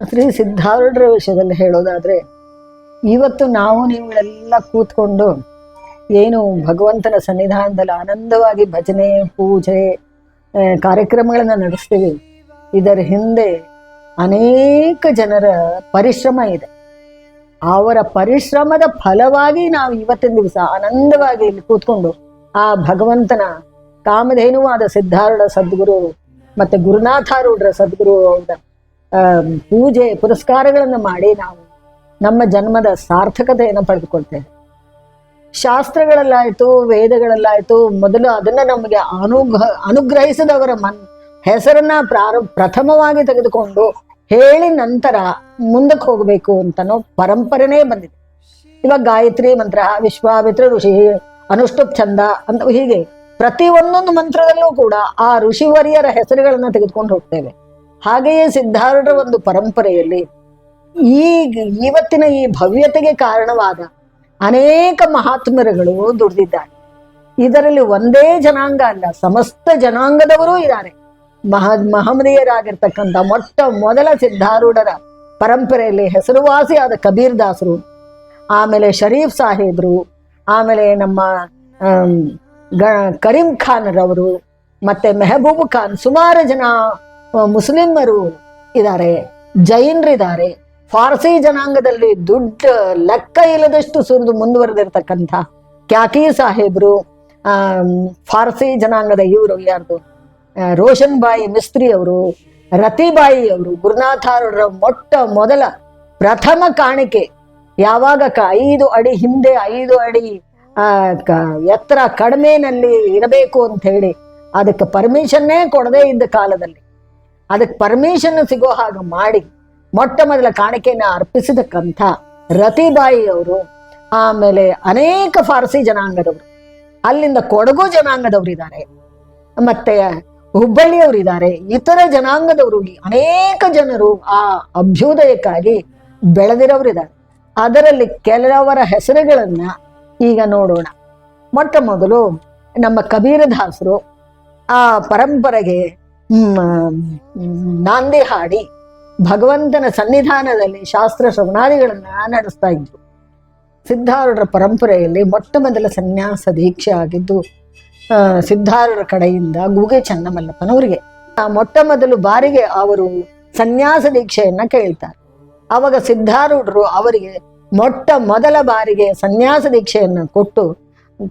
ಶ್ರೀ ಸಿದ್ಧಾರೂಢರ ವಿಷಯದಲ್ಲಿ ಹೇಳೋದಾದ್ರೆ, ಇವತ್ತು ನಾವು ನೀವುಗಳೆಲ್ಲ ಕೂತ್ಕೊಂಡು ಏನು ಭಗವಂತನ ಸನ್ನಿಧಾನದಲ್ಲಿ ಆನಂದವಾಗಿ ಭಜನೆ, ಪೂಜೆ ಕಾರ್ಯಕ್ರಮಗಳನ್ನು ನಡೆಸ್ತೀವಿ. ಇದರ ಹಿಂದೆ ಅನೇಕ ಜನರ ಪರಿಶ್ರಮ ಇದೆ. ಅವರ ಪರಿಶ್ರಮದ ಫಲವಾಗಿ ನಾವು ಇವತ್ತಿನ ದಿವಸ ಆನಂದವಾಗಿ ಇಲ್ಲಿ ಕೂತ್ಕೊಂಡು ಆ ಭಗವಂತನ ಕಾಮಧೇನುವಾದ ಸಿದ್ಧಾರೂಢ ಸದ್ಗುರು ಮತ್ತೆ ಗುರುನಾಥಾರೂಢರ ಸದ್ಗುರು ಅವರ ಪೂಜೆ, ಪುರಸ್ಕಾರಗಳನ್ನು ಮಾಡಿ ನಾವು ನಮ್ಮ ಜನ್ಮದ ಸಾರ್ಥಕತೆಯನ್ನು ಪಡೆದುಕೊಳ್ತೇವೆ. ಶಾಸ್ತ್ರಗಳಲ್ಲಾಯ್ತು, ವೇದಗಳಲ್ಲಾಯ್ತು, ಮೊದಲು ಅದನ್ನ ನಮಗೆ ಅನುಗ್ರಹ, ಅನುಗ್ರಹಿಸಿದವರ ಮನ್, ಹೆಸರನ್ನ ಪ್ರಾರ, ಪ್ರಥಮವಾಗಿ ತೆಗೆದುಕೊಂಡು ಹೇಳಿ ನಂತರ ಮುಂದಕ್ಕೆ ಹೋಗಬೇಕು ಅಂತನೋ ಪರಂಪರೆನೇ ಬಂದಿದೆ. ಇವಾಗ ಗಾಯತ್ರಿ ಮಂತ್ರ, ವಿಶ್ವಾಮಿತ್ರ ಋಷಿ, ಅನುಷ್ಠುಪ್ ಚಂದ ಅಂತ ಹೀಗೆ ಪ್ರತಿ ಒಂದೊಂದು ಮಂತ್ರದಲ್ಲೂ ಕೂಡ ಆ ಋಷಿವರಿಯರ ಹೆಸರುಗಳನ್ನ ತೆಗೆದುಕೊಂಡು ಹೋಗ್ತೇವೆ. ಹಾಗೆಯೇ ಸಿದ್ಧಾರೂಢರ ಒಂದು ಪರಂಪರೆಯಲ್ಲಿ ಈ ಇವತ್ತಿನ ಈ ಭವ್ಯತೆಗೆ ಕಾರಣವಾದ ಅನೇಕ ಮಹಾತ್ಮರುಗಳು ದುಡಿದಿದ್ದಾರೆ. ಇದರಲ್ಲಿ ಒಂದೇ ಜನಾಂಗ ಅಲ್ಲ, ಸಮಸ್ತ ಜನಾಂಗದವರೂ ಇದ್ದಾರೆ. ಮಹ ಮಹಮದೀಯರಾಗಿರ್ತಕ್ಕಂಥ ಮೊಟ್ಟ ಮೊದಲ ಸಿದ್ಧಾರೂಢರ ಪರಂಪರೆಯಲ್ಲಿ ಹೆಸರುವಾಸಿಯಾದ ಕಬೀರ್ ದಾಸರು, ಆಮೇಲೆ ಶರೀಫ್ ಸಾಹೇಬ್ರು, ಆಮೇಲೆ ನಮ್ಮ ಕರೀಂ ಗ, ಕರೀಂ ಖಾನ್ರವರು ಮತ್ತೆ ಮೆಹಬೂಬ್ ಖಾನ್ ಸುಮಾರು ಜನ ಮುಸ್ಲಿಮರು ಇದ್ದಾರೆ, ಜೈನರಿದ್ದಾರೆ. ಫಾರ್ಸಿ ಜನಾಂಗದಲ್ಲಿ ದುಡ್ಡ ಲೆಕ್ಕ ಇಲ್ಲದಷ್ಟು ಸುರಿದು ಮುಂದುವರೆದಿರ್ತಕ್ಕಂಥ ಕ್ಯಾಕಿ ಸಾಹೇಬ್ರು ಫಾರ್ಸಿ ಜನಾಂಗದ ಇವರು ಯಾರ್ದು? ರೋಷನ್ ಬಾಯಿ ಮಿಸ್ತ್ರಿ ಅವರು ರತಿಬಾಯಿ ಅವರು ಗುರುನಾಥಾರರ ಮೊಟ್ಟ ಮೊದಲ ಪ್ರಥಮ ಕಾಣಿಕೆ ಯಾವಾಗ ಐದು ಅಡಿ ಹಿಂದೆ ಐದು ಅಡಿ ಎತ್ತರ ಕಡಿಮೆನಲ್ಲಿ ಇರಬೇಕು ಅಂತ ಹೇಳಿ ಅದಕ್ಕೆ ಪರ್ಮಿಷನ್ನೇ ಕೊಡದೇ ಇದ್ದ ಕಾಲದಲ್ಲಿ ಅದಕ್ಕೆ ಪರ್ಮಿಷನ್ ಸಿಗೋ ಹಾಗೆ ಮಾಡಿ ಮೊಟ್ಟ ಮೊದಲ ಕಾಣಿಕೆಯನ್ನ ಅರ್ಪಿಸಿದಕ್ಕಂಥ ರತಿಬಾಯಿ ಅವರು, ಆಮೇಲೆ ಅನೇಕ ಫಾರ್ಸಿ ಜನಾಂಗದವರು, ಅಲ್ಲಿಂದ ಕೊಡಗು ಜನಾಂಗದವರು ಇದ್ದಾರೆ, ಮತ್ತೆ ಹುಬ್ಬಳ್ಳಿಯವರು ಇದ್ದಾರೆ ಇತರ ಜನಾಂಗದವರು ಅನೇಕ ಜನರು ಆ ಅಭ್ಯುದಯಕ್ಕಾಗಿ ಬೆಳೆದಿರೋರಿದ್ದಾರೆ ಅದರಲ್ಲಿ ಕೆಲವರ ಹೆಸರುಗಳನ್ನ ಈಗ ನೋಡೋಣ. ಮೊಟ್ಟ ಮೊದಲು ನಮ್ಮ ಕಬೀರದಾಸರು ಆ ಪರಂಪರೆಗೆ ನಾಂದಿ ಹಾಡಿ ಭಗವಂತನ ಸನ್ನಿಧಾನದಲ್ಲಿ ಶಾಸ್ತ್ರ ಶ್ರವಣಾದಿಗಳನ್ನ ನಡೆಸ್ತಾ ಇದ್ರು. ಸಿದ್ಧಾರೂಢರ ಪರಂಪರೆಯಲ್ಲಿ ಮೊಟ್ಟ ಮೊದಲ ಸನ್ಯಾಸ ದೀಕ್ಷೆ ಆಗಿದ್ದು ಸಿದ್ಧಾರೂಢರ ಕಡೆಯಿಂದ ಗುಗೆ ಚನ್ನಮಲ್ಲಪ್ಪನವರಿಗೆ ಆ ಮೊಟ್ಟ ಮೊದಲು ಬಾರಿಗೆ ಅವರು ಸನ್ಯಾಸ ದೀಕ್ಷೆಯನ್ನ ಕೇಳ್ತಾರೆ. ಅವಾಗ ಸಿದ್ಧಾರೂಢರು ಅವರಿಗೆ ಮೊಟ್ಟ ಮೊದಲ ಬಾರಿಗೆ ಸನ್ಯಾಸ ದೀಕ್ಷೆಯನ್ನ ಕೊಟ್ಟು,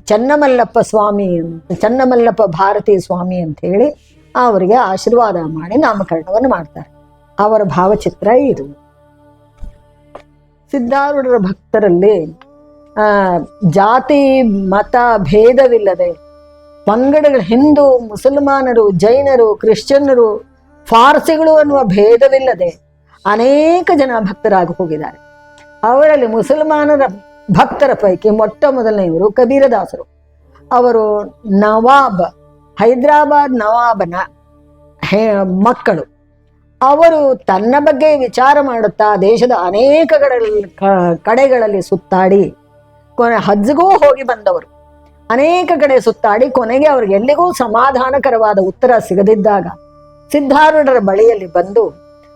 ಚನ್ನಮಲ್ಲಪ್ಪ ಸ್ವಾಮಿ ಚನ್ನಮಲ್ಲಪ್ಪ ಭಾರತಿ ಸ್ವಾಮಿ ಅಂತ ಹೇಳಿ ಅವರಿಗೆ ಆಶೀರ್ವಾದ ಮಾಡಿ ನಾಮಕರಣವನ್ನು ಮಾಡ್ತಾರೆ. ಅವರ ಭಾವಚಿತ್ರ ಇದು. ಸಿದ್ಧಾರೂಢರ ಭಕ್ತರಲ್ಲಿ ಜಾತಿ, ಮತ ಭೇದವಿಲ್ಲದೆ ಪಂಗಡಗಳು ಹಿಂದೂ, ಮುಸಲ್ಮಾನರು, ಜೈನರು, ಕ್ರಿಶ್ಚಿಯನ್ನರು, ಫಾರ್ಸಿಗಳು ಅನ್ನುವ ಭೇದವಿಲ್ಲದೆ ಅನೇಕ ಜನ ಭಕ್ತರಾಗಿ ಹೋಗಿದ್ದಾರೆ. ಅವರಲ್ಲಿ ಮುಸಲ್ಮಾನರ ಭಕ್ತರ ಪೈಕಿ ಮೊಟ್ಟ ಮೊದಲನೆಯವರು ಕಬೀರದಾಸರು. ಅವರು ನವಾಬ್ ಹೈದರಾಬಾದ್ ನವಾಬನ ಮಕ್ಕಳು. ಅವರು ತನ್ನ ಬಗ್ಗೆ ವಿಚಾರ ಮಾಡುತ್ತಾ ದೇಶದ ಅನೇಕ ಕಡೆಗಳಲ್ಲಿ ಸುತ್ತಾಡಿ, ಕೊನೆ ಹಜ್ಗೂ ಹೋಗಿ ಬಂದವರು. ಅನೇಕ ಕಡೆ ಸುತ್ತಾಡಿ ಕೊನೆಗೆ ಅವ್ರಿಗೆ ಎಲ್ಲಿಗೂ ಸಮಾಧಾನಕರವಾದ ಉತ್ತರ ಸಿಗದಿದ್ದಾಗ ಸಿದ್ಧಾರೂಢರ ಬಳಿಯಲ್ಲಿ ಬಂದು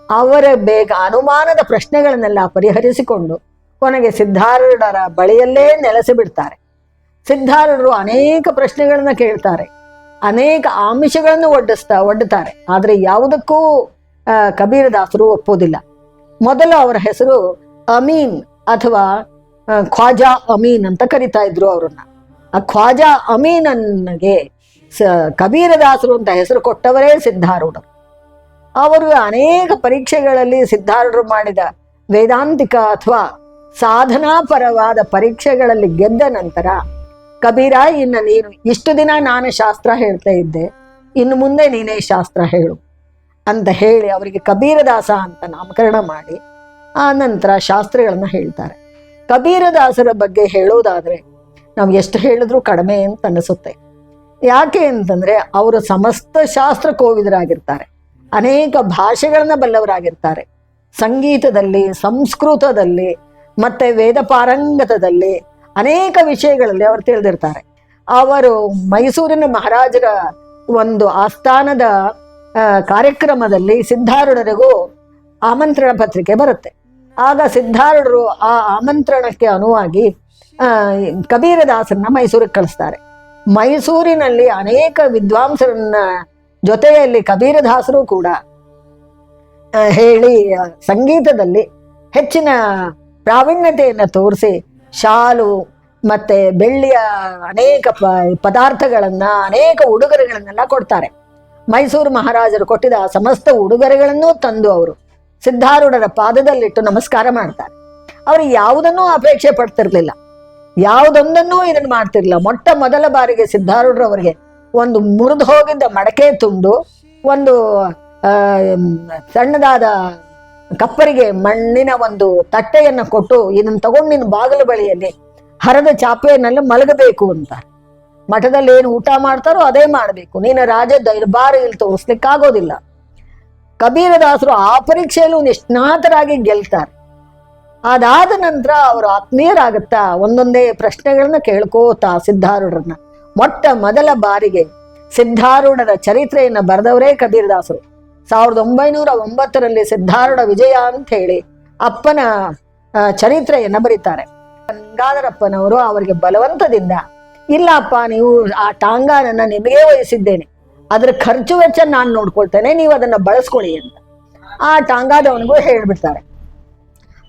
ಅವರ ಬೇಗ ಅನುಮಾನದ ಪ್ರಶ್ನೆಗಳನ್ನೆಲ್ಲ ಪರಿಹರಿಸಿಕೊಂಡು ಕೊನೆಗೆ ಸಿದ್ಧಾರೂಢರ ಬಳಿಯಲ್ಲೇ ನೆಲೆಸಿಬಿಡ್ತಾರೆ. ಸಿದ್ಧಾರೂಢರು ಅನೇಕ ಪ್ರಶ್ನೆಗಳನ್ನ ಕೇಳ್ತಾರೆ. ಅನೇಕ ಆಮಿಷಗಳನ್ನು ಒಡ್ಡಿಸ್ತಾ ಒಡ್ಡುತ್ತಾರೆ ಆದರೆ ಯಾವುದಕ್ಕೂ ಕಬೀರದಾಸರು ಒಪ್ಪೋದಿಲ್ಲ. ಮೊದಲು ಅವರ ಹೆಸರು ಅಮೀನ್ ಅಥವಾ ಖ್ವಾಜಾ ಅಮೀನ್ ಅಂತ ಕರಿತಾ ಇದ್ರು ಅವರನ್ನ. ಆ ಖ್ವಾಜಾ ಅಮೀನನ್ಗೆ ಸ, ಕಬೀರದಾಸರು ಅಂತ ಹೆಸರು ಕೊಟ್ಟವರೇ ಸಿದ್ಧಾರೂಢರು. ಅವರು ಅನೇಕ ಪರೀಕ್ಷೆಗಳಲ್ಲಿ ಸಿದ್ಧಾರೂಢರು ಮಾಡಿದ ವೇದಾಂತಿಕ ಅಥವಾ ಸಾಧನಾಪರವಾದ ಪರೀಕ್ಷೆಗಳಲ್ಲಿ ಗೆದ್ದ ನಂತರ ಕಬೀರ, ಇನ್ನು ನೀನು ಇಷ್ಟು ದಿನ ನಾನು ಶಾಸ್ತ್ರ ಹೇಳ್ತಾ ಇದ್ದೆ, ಇನ್ನು ಮುಂದೆ ನೀನೇ ಶಾಸ್ತ್ರ ಹೇಳು ಅಂತ ಹೇಳಿ ಅವರಿಗೆ ಕಬೀರದಾಸ ಅಂತ ನಾಮಕರಣ ಮಾಡಿ, ಆ ನಂತರ ಶಾಸ್ತ್ರಗಳನ್ನ ಹೇಳ್ತಾರೆ. ಕಬೀರದಾಸರ ಬಗ್ಗೆ ಹೇಳೋದಾದ್ರೆ ನಾವು ಎಷ್ಟು ಹೇಳಿದ್ರೂ ಕಡಿಮೆ ಅಂತ ಅನಿಸುತ್ತೆ. ಯಾಕೆ ಅಂತಂದ್ರೆ ಅವರು ಸಮಸ್ತ ಶಾಸ್ತ್ರ ಕೋವಿದರಾಗಿರ್ತಾರೆ ಅನೇಕ ಭಾಷೆಗಳನ್ನ ಬಲ್ಲವರಾಗಿರ್ತಾರೆ. ಸಂಗೀತದಲ್ಲಿ, ಸಂಸ್ಕೃತದಲ್ಲಿ, ಮತ್ತೆ ವೇದ ಪಾರಂಗತದಲ್ಲಿ ಅನೇಕ ವಿಷಯಗಳಲ್ಲಿ ಅವರು ತಿಳಿದಿರ್ತಾರೆ. ಅವರು ಮೈಸೂರಿನ ಮಹಾರಾಜರ ಒಂದು ಆಸ್ಥಾನದ ಕಾರ್ಯಕ್ರಮದಲ್ಲಿ ಸಿದ್ಧಾರೂಢರಿಗೂ ಆಮಂತ್ರಣ ಪತ್ರಿಕೆ ಬರುತ್ತೆ. ಆಗ ಸಿದ್ಧಾರೂಢರು ಆ ಆಮಂತ್ರಣಕ್ಕೆ ಅನುವಾಗಿ ಕಬೀರದಾಸರನ್ನ ಮೈಸೂರಿಗೆ ಕಳಿಸ್ತಾರೆ. ಮೈಸೂರಿನಲ್ಲಿ ಅನೇಕ ವಿದ್ವಾಂಸರನ್ನ ಜೊತೆಯಲ್ಲಿ ಕಬೀರದಾಸರು ಕೂಡ ಹೇಳಿ ಸಂಗೀತದಲ್ಲಿ ಹೆಚ್ಚಿನ ಪ್ರಾವೀಣ್ಯತೆಯನ್ನು ತೋರಿಸಿ ಶಾಲು ಮತ್ತೆ ಬೆಳ್ಳಿಯ ಅನೇಕ ಪ ಪದಾರ್ಥಗಳನ್ನ, ಅನೇಕ ಉಡುಗೊರೆಗಳನ್ನೆಲ್ಲ ಕೊಡ್ತಾರೆ. ಮೈಸೂರು ಮಹಾರಾಜರು ಕೊಟ್ಟಿದ ಸಮಸ್ತ ಉಡುಗೊರೆಗಳನ್ನೂ ತಂದು ಅವರು ಸಿದ್ಧಾರೂಢರ ಪಾದದಲ್ಲಿಟ್ಟು ನಮಸ್ಕಾರ ಮಾಡ್ತಾರೆ. ಅವರು ಯಾವುದನ್ನೂ ಅಪೇಕ್ಷೆ ಪಡ್ತಿರ್ಲಿಲ್ಲ. ಯಾವುದೊಂದನ್ನೂ ಇದನ್ನ ಮಾಡ್ತಿರ್ಲಿಲ್ಲ. ಮೊಟ್ಟ ಮೊದಲ ಬಾರಿಗೆ ಸಿದ್ಧಾರೂಢರವರಿಗೆ ಒಂದು ಮುರಿದು ಹೋಗಿದ್ದ ಮಡಕೆ ತುಂಡು ಒಂದು ಸಣ್ಣದಾದ ಕಪ್ಪರಿಗೆ ಮಣ್ಣಿನ ಒಂದು ತಟ್ಟೆಯನ್ನು ಕೊಟ್ಟು ಇದನ್ನ ತಗೊಂಡು ನಿನ್ನ ಬಾಗಿಲು ಬಳಿಯಲ್ಲಿ ಹರದ ಚಾಪೆಯನ್ನೆಲ್ಲ ಮಲಗಬೇಕು ಅಂತ. ಮಠದಲ್ಲಿ ಏನು ಊಟ ಮಾಡ್ತಾರೋ ಅದೇ ಮಾಡಬೇಕು. ನೀನು ರಾಜ ದರ್ಬಾರ್ ಇಲ್ಲಿ ತೋರಿಸ್ಲಿಕ್ಕಾಗೋದಿಲ್ಲ ಕಬೀರದಾಸರು ಆ ಪರೀಕ್ಷೆಯಲ್ಲೂ ನಿಷ್ಣಾತರಾಗಿ ಗೆಲ್ತಾರೆ. ಅದಾದ ನಂತರ ಅವರು ಆತ್ಮೀಯರಾಗುತ್ತಾ ಒಂದೊಂದೇ ಪ್ರಶ್ನೆಗಳನ್ನ ಕೇಳ್ಕೋತಾ ಸಿದ್ಧಾರೂಢರನ್ನ. ಮೊಟ್ಟ ಮೊದಲ ಬಾರಿಗೆ ಸಿದ್ಧಾರೂಢರ ಚರಿತ್ರೆಯನ್ನು ಬರೆದವರೇ ಕಬೀರದಾಸರು. ಸಾವಿರದ ಒಂಬೈನೂರ ಒಂಬತ್ತರಲ್ಲಿ ಸಿದ್ಧಾರೂಢ ವಿಜಯ ಅಂತ ಹೇಳಿ ಅಪ್ಪನ ಚರಿತ್ರೆಯನ್ನು ಬರೀತಾರೆ. ಗಂಗಾಧರಪ್ಪನವರು ಅವರಿಗೆ ಬಲವಂತದಿಂದ ಇಲ್ಲ ಅಪ್ಪ ನೀವು ಆ ಟಾಂಗಾನನ್ನು ನಿಮಗೆ ವಹಿಸಿದ್ದೇನೆ, ಅದರ ಖರ್ಚು ವೆಚ್ಚ ನಾನು ನೋಡ್ಕೊಳ್ತೇನೆ, ನೀವು ಅದನ್ನ ಬಳಸ್ಕೊಳ್ಳಿ ಅಂತ. ಆ ಟಾಂಗಾದವನಿಗೂ ಹೇಳಿಬಿಡ್ತಾರೆ.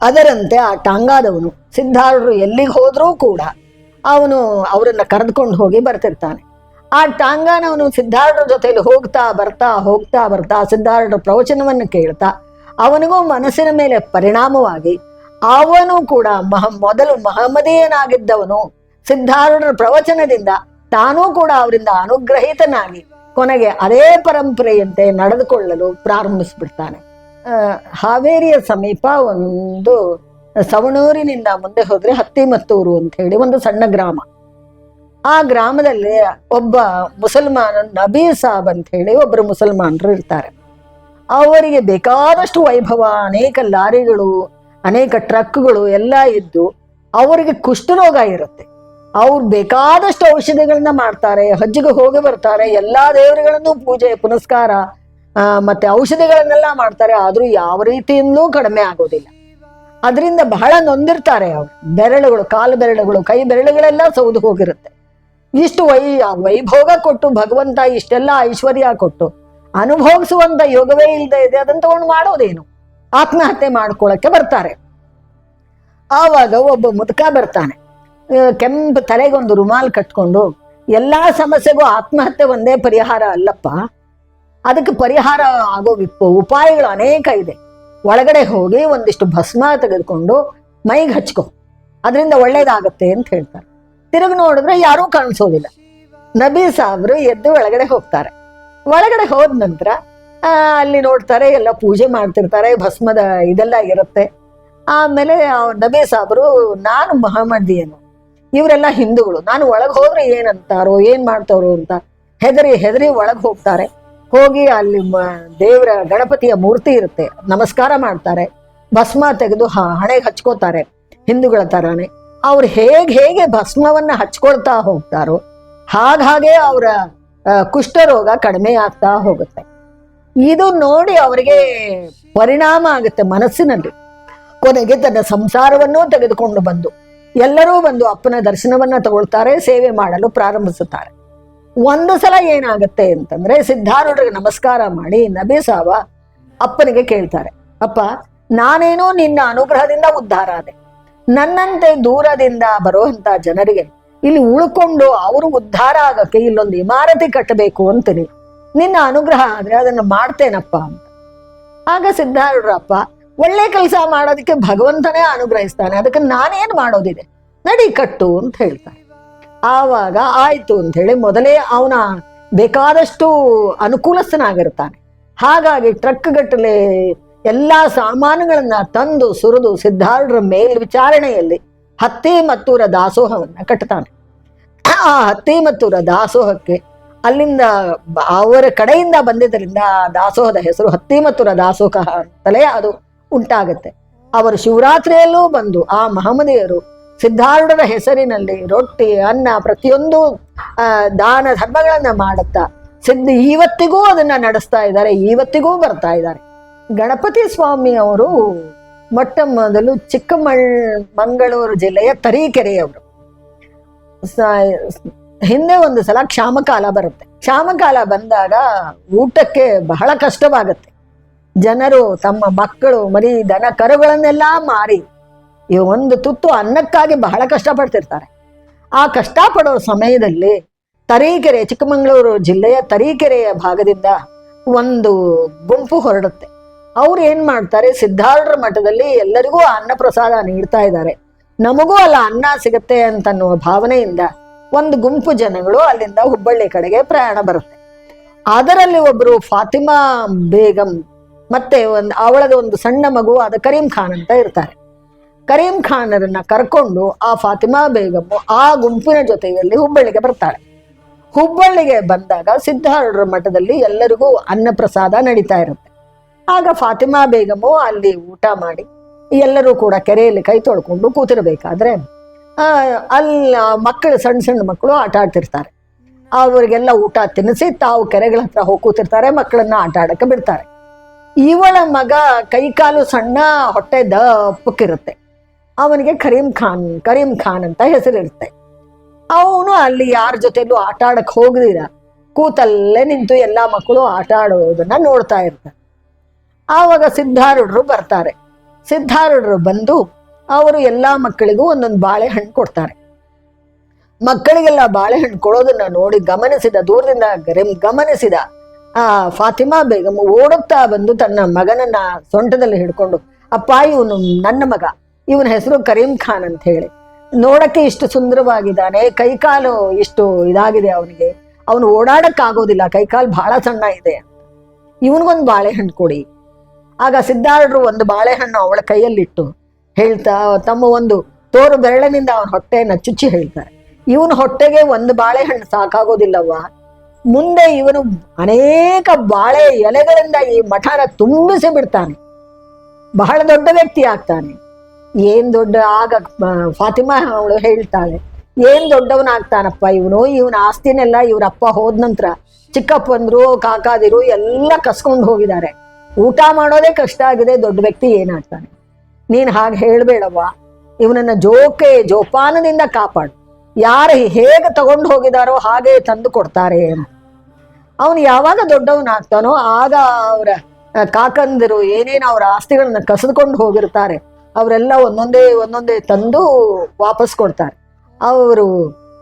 ಅದರಂತೆ ಆ ಟಾಂಗಾದವನು ಸಿದ್ಧಾರೂಢರು ಎಲ್ಲಿಗೆ ಹೋದರೂ ಕೂಡ ಅವನು ಅವರನ್ನು ಕರೆದುಕೊಂಡು ಹೋಗಿ ಬರ್ತಿರ್ತಾನೆ. ಆ ಟಾಂಗಾನ ಅವನು ಸಿದ್ಧಾರೂಢರ ಜೊತೆಯಲ್ಲಿ ಹೋಗ್ತಾ ಬರ್ತಾ ಹೋಗ್ತಾ ಬರ್ತಾ ಸಿದ್ಧಾರ್ಥರ ಪ್ರವಚನವನ್ನು ಕೇಳ್ತಾ ಅವನಿಗೂ ಮನಸ್ಸಿನ ಮೇಲೆ ಪರಿಣಾಮವಾಗಿ ಅವನು ಕೂಡ ಮಹ, ಮೊದಲು ಮಹಮ್ಮದೀಯನಾಗಿದ್ದವನು ಸಿದ್ಧಾರ್ಥರ ಪ್ರವಚನದಿಂದ ತಾನೂ ಕೂಡ ಅವರಿಂದ ಅನುಗ್ರಹಿತನಾಗಿ ಕೊನೆಗೆ ಅದೇ ಪರಂಪರೆಯಂತೆ ನಡೆದುಕೊಳ್ಳಲು ಪ್ರಾರಂಭಿಸ್ಬಿಡ್ತಾನೆ. ಹಾವೇರಿಯ ಸಮೀಪ ಒಂದು ಸವಣೂರಿನಿಂದ ಮುಂದೆ ಹೋದ್ರೆ ಹತ್ತಿಮತ್ತೂರು ಅಂತ ಹೇಳಿ ಒಂದು ಸಣ್ಣ ಗ್ರಾಮ. ಆ ಗ್ರಾಮದಲ್ಲಿ ಒಬ್ಬ ಮುಸಲ್ಮಾನ ನಬೀ ಸಾಬ್ ಅಂತ ಹೇಳಿ ಒಬ್ಬರು ಮುಸಲ್ಮಾನರು ಇರ್ತಾರೆ. ಅವರಿಗೆ ಬೇಕಾದಷ್ಟು ವೈಭವ, ಅನೇಕ ಲಾರಿಗಳು, ಅನೇಕ ಟ್ರಕ್ಗಳು ಎಲ್ಲ ಇದ್ದು ಅವರಿಗೆ ಕುಷ್ಠರೋಗ ಇರುತ್ತೆ. ಅವ್ರು ಬೇಕಾದಷ್ಟು ಔಷಧಿಗಳನ್ನ ಮಾಡ್ತಾರೆ, ಹಜ್ಜಿಗೆ ಹೋಗಿ ಬರ್ತಾರೆ, ಎಲ್ಲಾ ದೇವರುಗಳನ್ನು ಪೂಜೆ, ಪುನಸ್ಕಾರ ಮತ್ತೆ ಔಷಧಿಗಳನ್ನೆಲ್ಲ ಮಾಡ್ತಾರೆ, ಆದ್ರೂ ಯಾವ ರೀತಿಯಿಂದಲೂ ಕಡಿಮೆ ಆಗೋದಿಲ್ಲ. ಅದರಿಂದ ಬಹಳ ನೊಂದಿರ್ತಾರೆ ಅವರು. ಬೆರಳುಗಳು, ಕಾಲು ಬೆರಳುಗಳು, ಕೈ ಬೆರಳುಗಳೆಲ್ಲ ಸೌದು ಹೋಗಿರುತ್ತೆ. ಇಷ್ಟು ವೈ ವೈಭೋಗ ಕೊಟ್ಟು, ಭಗವಂತ ಇಷ್ಟೆಲ್ಲ ಐಶ್ವರ್ಯ ಕೊಟ್ಟು ಅನುಭವಿಸುವಂತ ಯೋಗವೇ ಇಲ್ಲದೆ ಇದೆ, ಅದನ್ನ ತಗೊಂಡು ಮಾಡೋದೇನು? ಆತ್ಮಹತ್ಯೆ ಮಾಡ್ಕೊಳಕ್ಕೆ ಬರ್ತಾರೆ. ಆವಾಗ ಒಬ್ಬ ಮುದುಕ ಬರ್ತಾನೆ. ಕೆಂಪು ತಲೆಗೊಂದು ರುಮಾಲ್ ಕಟ್ಕೊಂಡು, ಎಲ್ಲಾ ಸಮಸ್ಯೆಗೂ ಆತ್ಮಹತ್ಯೆ ಒಂದೇ ಪರಿಹಾರ ಅಲ್ಲಪ್ಪ. ಅದಕ್ಕೆ ಪರಿಹಾರ ಆಗೋ ಉಪಾಯಗಳು ಅನೇಕ ಇದೆ. ಒಳಗಡೆ ಹೋಗಿ ಒಂದಿಷ್ಟು ಭಸ್ಮ ತೆಗೆದುಕೊಂಡು ಮೈಗೆ ಹಚ್ಕೋ. ಅದರಿಂದ ಒಳ್ಳೇದಾಗತ್ತೆ ಅಂತ ಹೇಳ್ತಾರೆ. ತಿರುಗಿ ನೋಡಿದ್ರೆ ಯಾರೂ ಕಾಣಿಸೋದಿಲ್ಲ. ನಬಿ ಸಾಬ್ರು ಎದ್ದು ಒಳಗಡೆ ಹೋಗ್ತಾರೆ. ಒಳಗಡೆ ಹೋದ ನಂತರ ಅಲ್ಲಿ ನೋಡ್ತಾರೆ, ಎಲ್ಲ ಪೂಜೆ ಮಾಡ್ತಿರ್ತಾರೆ, ಭಸ್ಮದ ಇದೆಲ್ಲ ಇರುತ್ತೆ. ಆಮೇಲೆ ನಬಿ ಸಾಬ್ರು, ನಾನು ಮಹಮ್ಮದಿಯನು. ಇವರೆಲ್ಲ ಹಿಂದೂಗಳು. ನಾನು ಒಳಗೆ ಹೋದ್ರೆ ಏನಂತಾರೋ, ಏನ್ ಮಾಡ್ತಾರೋ ಅಂತ ಹೆದರಿ ಹೆದರಿ ಒಳಗೆ ಹೋಗ್ತಾರೆ. ಹೋಗಿ ಅಲ್ಲಿ ದೇವರ ಗಣಪತಿಯ ಮೂರ್ತಿ ಇರುತ್ತೆ. ನಮಸ್ಕಾರ ಮಾಡ್ತಾರೆ. ಭಸ್ಮ ತೆಗೆದು ಹಣೆಗೆ ಹಚ್ಕೋತಾರೆ ಹಿಂದೂಗಳ ತರಾನೇ. ಅವ್ರು ಹೇಗೆ ಹೇಗೆ ಭಸ್ಮವನ್ನ ಹಚ್ಕೊಳ್ತಾ ಹೋಗ್ತಾರೋ ಹಾಗಾಗೆ ಅವರ ಕುಷ್ಠರೋಗ ಕಡಿಮೆ ಆಗ್ತಾ ಹೋಗುತ್ತೆ. ಇದು ನೋಡಿ ಅವರಿಗೆ ಪರಿಣಾಮ ಆಗುತ್ತೆ ಮನಸ್ಸಿನಲ್ಲಿ. ಕೊನೆಗೆ ತನ್ನ ಸಂಸಾರವನ್ನೂ ತೆಗೆದುಕೊಂಡು ಬಂದು, ಎಲ್ಲರೂ ಬಂದು ಅಪ್ಪನ ದರ್ಶನವನ್ನ ತಗೊಳ್ತಾರೆ, ಸೇವೆ ಮಾಡಲು ಪ್ರಾರಂಭಿಸುತ್ತಾರೆ. ಒಂದು ಸಲ ಏನಾಗುತ್ತೆ ಅಂತಂದ್ರೆ ಸಿದ್ಧಾರೂಢರಿಗೆ ನಮಸ್ಕಾರ ಮಾಡಿ ನಬಿ ಸಾಬ ಅಪ್ಪನಿಗೆ ಕೇಳ್ತಾರೆ, ಅಪ್ಪ, ನಾನೇನೋ ನಿನ್ನ ಅನುಗ್ರಹದಿಂದ ಉದ್ಧಾರ ಆದೆ. ನನ್ನಂತೆ ದೂರದಿಂದ ಬರುವಂತ ಜನರಿಗೆ ಇಲ್ಲಿ ಉಳ್ಕೊಂಡು ಅವರು ಉದ್ಧಾರ ಆಗಕ್ಕೆ ಇಲ್ಲೊಂದು ಇಮಾರತಿ ಕಟ್ಟಬೇಕು ಅಂತೀನಿ. ನಿನ್ನ ಅನುಗ್ರಹ ಆದ್ರೆ ಅದನ್ನ ಮಾಡ್ತೇನಪ್ಪ ಅಂತ. ಆಗ ಸಿದ್ಧಾರೂಢರಪ್ಪ ಒಳ್ಳೆ ಕೆಲಸ ಮಾಡೋದಕ್ಕೆ ಭಗವಂತನೇ ಅನುಗ್ರಹಿಸ್ತಾನೆ. ಅದಕ್ಕೆ ನಾನೇನ್ ಮಾಡೋದಿದೆ? ನಡಿ ಕಟ್ಟು ಅಂತ ಹೇಳ್ತಾರೆ ಆವಾಗ ಆಯ್ತು ಅಂತ ಹೇಳಿ ಮೊದಲೇ ಅವನ ಬೇಕಾದಷ್ಟು ಅನುಕೂಲಸ್ಥನಾಗಿರ್ತಾನೆ. ಹಾಗಾಗಿ ಟ್ರಕ್ ಗಟ್ಟಲೆ ಎಲ್ಲಾ ಸಾಮಾನುಗಳನ್ನ ತಂದು ಸುರಿದು ಸಿದ್ಧಾರ್ಢರ ಮೇಲ್ವಿಚಾರಣೆಯಲ್ಲಿ ಹತ್ತಿ ಮತ್ತೂರ ದಾಸೋಹವನ್ನ ಕಟ್ತಾನೆ. ಆ ಹತ್ತಿ ಮತ್ತೂರ ದಾಸೋಹಕ್ಕೆ ಅಲ್ಲಿಂದ ಅವರ ಕಡೆಯಿಂದ ಬಂದಿದ್ದರಿಂದ ದಾಸೋಹದ ಹೆಸರು ಹತ್ತಿ ಮತ್ತೂರ ದಾಸೋಹ ಅಂತಲೇ ಅದು ಉಂಟಾಗತ್ತೆ. ಅವರು ಶಿವರಾತ್ರಿಯಲ್ಲೂ ಬಂದು ಆ ಮಹಮ್ಮದಿಯರು ಸಿದ್ಧಾರೂಢರ ಹೆಸರಿನಲ್ಲಿ ರೊಟ್ಟಿ, ಅನ್ನ ಪ್ರತಿಯೊಂದು ದಾನ ಧರ್ಮಗಳನ್ನ ಮಾಡುತ್ತಾ, ಸಿದ್ಧ ಇವತ್ತಿಗೂ ಅದನ್ನ ನಡೆಸ್ತಾ ಇದ್ದಾರೆ, ಇವತ್ತಿಗೂ ಬರ್ತಾ ಇದ್ದಾರೆ. ಗಣಪತಿ ಸ್ವಾಮಿ ಅವರು ಮೊಟ್ಟ ಮೊದಲು ಚಿಕ್ಕಮಳ್, ಮಂಗಳೂರು ಜಿಲ್ಲೆಯ ತರೀಕೆರೆಯವರು. ಹಿಂದೆ ಒಂದು ಸಲ ಕ್ಷಾಮಕಾಲ ಬರುತ್ತೆ. ಕ್ಷಾಮಕಾಲ ಬಂದಾಗ ಊಟಕ್ಕೆ ಬಹಳ ಕಷ್ಟವಾಗುತ್ತೆ. ಜನರು ತಮ್ಮ ಮಕ್ಕಳು, ಮರಿ, ದನ ಕರುಗಳನ್ನೆಲ್ಲ ಮಾರಿ ಈ ಒಂದು ತುತ್ತು ಅನ್ನಕ್ಕಾಗಿ ಬಹಳ ಕಷ್ಟಪಡ್ತಿರ್ತಾರೆ. ಆ ಕಷ್ಟಪಡೋ ಸಮಯದಲ್ಲಿ ತರೀಕೆರೆ, ಚಿಕ್ಕಮಗಳೂರು ಜಿಲ್ಲೆಯ ತರೀಕೆರೆಯ ಭಾಗದಿಂದ ಒಂದು ಗುಂಪು ಹೊರಡುತ್ತೆ. ಅವ್ರು ಏನ್ ಮಾಡ್ತಾರೆ? ಸಿದ್ಧಾರೂಢರ ಮಠದಲ್ಲಿ ಎಲ್ಲರಿಗೂ ಅನ್ನ ಪ್ರಸಾದ ನೀಡ್ತಾ ಇದ್ದಾರೆ. ನಮಗೂ ಅಲ್ಲ ಅನ್ನ ಸಿಗತ್ತೆ ಅಂತನ್ನುವ ಭಾವನೆಯಿಂದ ಒಂದು ಗುಂಪು ಜನಗಳು ಅಲ್ಲಿಂದ ಹುಬ್ಬಳ್ಳಿ ಕಡೆಗೆ ಪ್ರಯಾಣ ಬರುತ್ತೆ. ಅದರಲ್ಲಿ ಒಬ್ರು ಫಾತಿಮಾ ಬೇಗಂ ಮತ್ತೆ ಒಂದು ಅವಳದ ಒಂದು ಸಣ್ಣ ಮಗು ಅದು ಕರೀಂ ಖಾನ್ ಅಂತ ಇರ್ತಾರೆ. ಕರೀಂ ಖಾನರನ್ನ ಕರ್ಕೊಂಡು ಆ ಫಾತಿಮಾ ಬೇಗಂ ಆ ಗುಂಪಿನ ಜೊತೆಯಲ್ಲಿ ಹುಬ್ಬಳ್ಳಿಗೆ ಬರ್ತಾಳೆ. ಹುಬ್ಬಳ್ಳಿಗೆ ಬಂದಾಗ ಸಿದ್ಧಾರೂಢರ ಮಠದಲ್ಲಿ ಎಲ್ಲರಿಗೂ ಅನ್ನ ಪ್ರಸಾದ ನಡೀತಾ ಇರುತ್ತೆ. ಆಗ ಫಾತಿಮಾ ಬೇಗಮು ಅಲ್ಲಿ ಊಟ ಮಾಡಿ ಎಲ್ಲರೂ ಕೂಡ ಕೆರೆಯಲ್ಲಿ ಕೈ ತೊಳ್ಕೊಂಡು ಕೂತಿರಬೇಕಾದ್ರೆ ಆ, ಅಲ್ಲಿ ಮಕ್ಕಳು ಸಣ್ಣ ಸಣ್ಣ ಮಕ್ಕಳು ಆಟ ಆಡ್ತಿರ್ತಾರೆ. ಅವರಿಗೆಲ್ಲ ಊಟ ತಿನ್ನಿಸಿ ತಾವು ಕೆರೆಗಳ ಹತ್ರ ಹೋಗಿ ಕೂತಿರ್ತಾರೆ ಮಕ್ಕಳನ್ನ ಆಟ ಆಡಕ್ಕೆ ಬಿಡ್ತಾರೆ. ಇವಳ ಮಗ ಕೈಕಾಲು ಸಣ್ಣ ಹೊಟ್ಟೆ ದಪ್ಪಕ್ಕಿರುತ್ತೆ. ಅವನಿಗೆ ಕರೀಂ ಖಾನ್ ಕರೀಂ ಖಾನ್ ಅಂತ ಹೆಸರಿರುತ್ತೆ. ಅವನು ಅಲ್ಲಿ ಯಾರ ಜೊತೆಲೂ ಆಟ ಆಡಕ್ ಹೋಗದಿರ. ಕೂತಲ್ಲೇ ನಿಂತು ಎಲ್ಲಾ ಮಕ್ಕಳು ಆಟ ಆಡೋದನ್ನ ನೋಡ್ತಾ ಇರ್ತಾರೆ. ಆವಾಗ ಸಿದ್ಧಾರೂಢರು ಬರ್ತಾರೆ. ಸಿದ್ಧಾರೂಢರು ಬಂದು ಅವರು ಎಲ್ಲಾ ಮಕ್ಕಳಿಗೂ ಒಂದೊಂದು ಬಾಳೆಹಣ್ಣು ಕೊಡ್ತಾರೆ. ಮಕ್ಕಳಿಗೆಲ್ಲ ಬಾಳೆಹಣ್ಣು ಕೊಡೋದನ್ನ ನೋಡಿ ಗಮನಿಸಿದ, ದೂರದಿಂದ ಗಮನಿಸಿದ, ಆ ಫಾತಿಮಾ ಬೇಗಮ್ ಓಡುತ್ತಾ ಬಂದು ತನ್ನ ಮಗನನ್ನ ಸೊಂಟದಲ್ಲಿ ಹಿಡ್ಕೊಂಡು, ಅಪ್ಪ ಇವನು ನನ್ನ ಮಗ, ಇವನ ಹೆಸರು ಕರೀಂ ಖಾನ್ ಅಂತ ಹೇಳಿ. ನೋಡಕ್ಕೆ ಇಷ್ಟು ಸುಂದರವಾಗಿದ್ದಾನೆ, ಕೈಕಾಲು ಇಷ್ಟು ಇದಾಗಿದೆ ಅವನಿಗೆ. ಅವನು ಓಡಾಡಕ್ಕಾಗೋದಿಲ್ಲ, ಕೈಕಾಲು ಬಹಳ ಸಣ್ಣ ಇದೆ ಇವನಿಗೊಂದು ಬಾಳೆಹಣ್ಣು ಕೊಡಿ. ಆಗ ಸಿದ್ಧಾರ್ಡ್ರು ಒಂದು ಬಾಳೆಹಣ್ಣು ಅವಳ ಕೈಯಲ್ಲಿಟ್ಟು ಹೇಳ್ತಾ, ತಮ್ಮ ಒಂದು ತೋರು ಬೆರಳಿನಿಂದ ಅವನ ಹೊಟ್ಟೆಯನ್ನು ಚುಚ್ಚಿ ಹೇಳ್ತಾರೆ. ಇವನು ಹೊಟ್ಟೆಗೆ ಒಂದು ಬಾಳೆಹಣ್ಣು ಸಾಕಾಗೋದಿಲ್ಲವ್ವ. ಮುಂದೆ ಇವನು ಅನೇಕ ಬಾಳೆ ಎಲೆಗಳಿಂದ ಈ ಮಠನ ತುಂಬಿಸಿ ಬಿಡ್ತಾನೆ. ಬಹಳ ದೊಡ್ಡ ವ್ಯಕ್ತಿ ಆಗ್ತಾನೆ. ಏನ್ ದೊಡ್ಡ, ಆಗ ಫಾತಿಮಾ ಅವಳು ಹೇಳ್ತಾಳೆ, ಏನ್ ದೊಡ್ಡವನಾಗ್ತಾನಪ್ಪ ಇವನು? ಇವನ ಆಸ್ತಿನೆಲ್ಲ ಇವ್ರ ಅಪ್ಪ ಹೋದ ನಂತರ ಚಿಕ್ಕಪ್ಪಂದ್ರು ಕಾಕಾದಿರು ಎಲ್ಲ ಕಸ್ಕೊಂಡು ಹೋಗಿದ್ದಾರೆ. ಊಟ ಮಾಡೋದೇ ಕಷ್ಟ ಆಗಿದೆ, ದೊಡ್ಡ ವ್ಯಕ್ತಿ ಏನಾಗ್ತಾನೆ? ನೀನ್ ಹಾಗೆ ಹೇಳ್ಬೇಡವ್ವ, ಇವನನ್ನ ಜೋಕೆ, ಜೋಪಾನದಿಂದ ಕಾಪಾಡು. ಯಾರು ಹೇಗೆ ತಗೊಂಡು ಹೋಗಿದಾರೋ ಹಾಗೆ ತಂದು ಕೊಡ್ತಾರೆ ಅವನು ಯಾವಾಗ ದೊಡ್ಡವನಾಗ್ತಾನೋ ಆಗ ಅವರ ಕಾಕಂದಿರು ಏನೇನು ಅವರ ಆಸ್ತಿಗಳನ್ನ ಕಸಿದುಕೊಂಡು ಹೋಗಿರ್ತಾರೆ, ಅವರೆಲ್ಲ ಒಂದೊಂದೇ ಒಂದೊಂದೇ ತಂದು ವಾಪಸ್ ಕೊಡ್ತಾರೆ. ಅವರು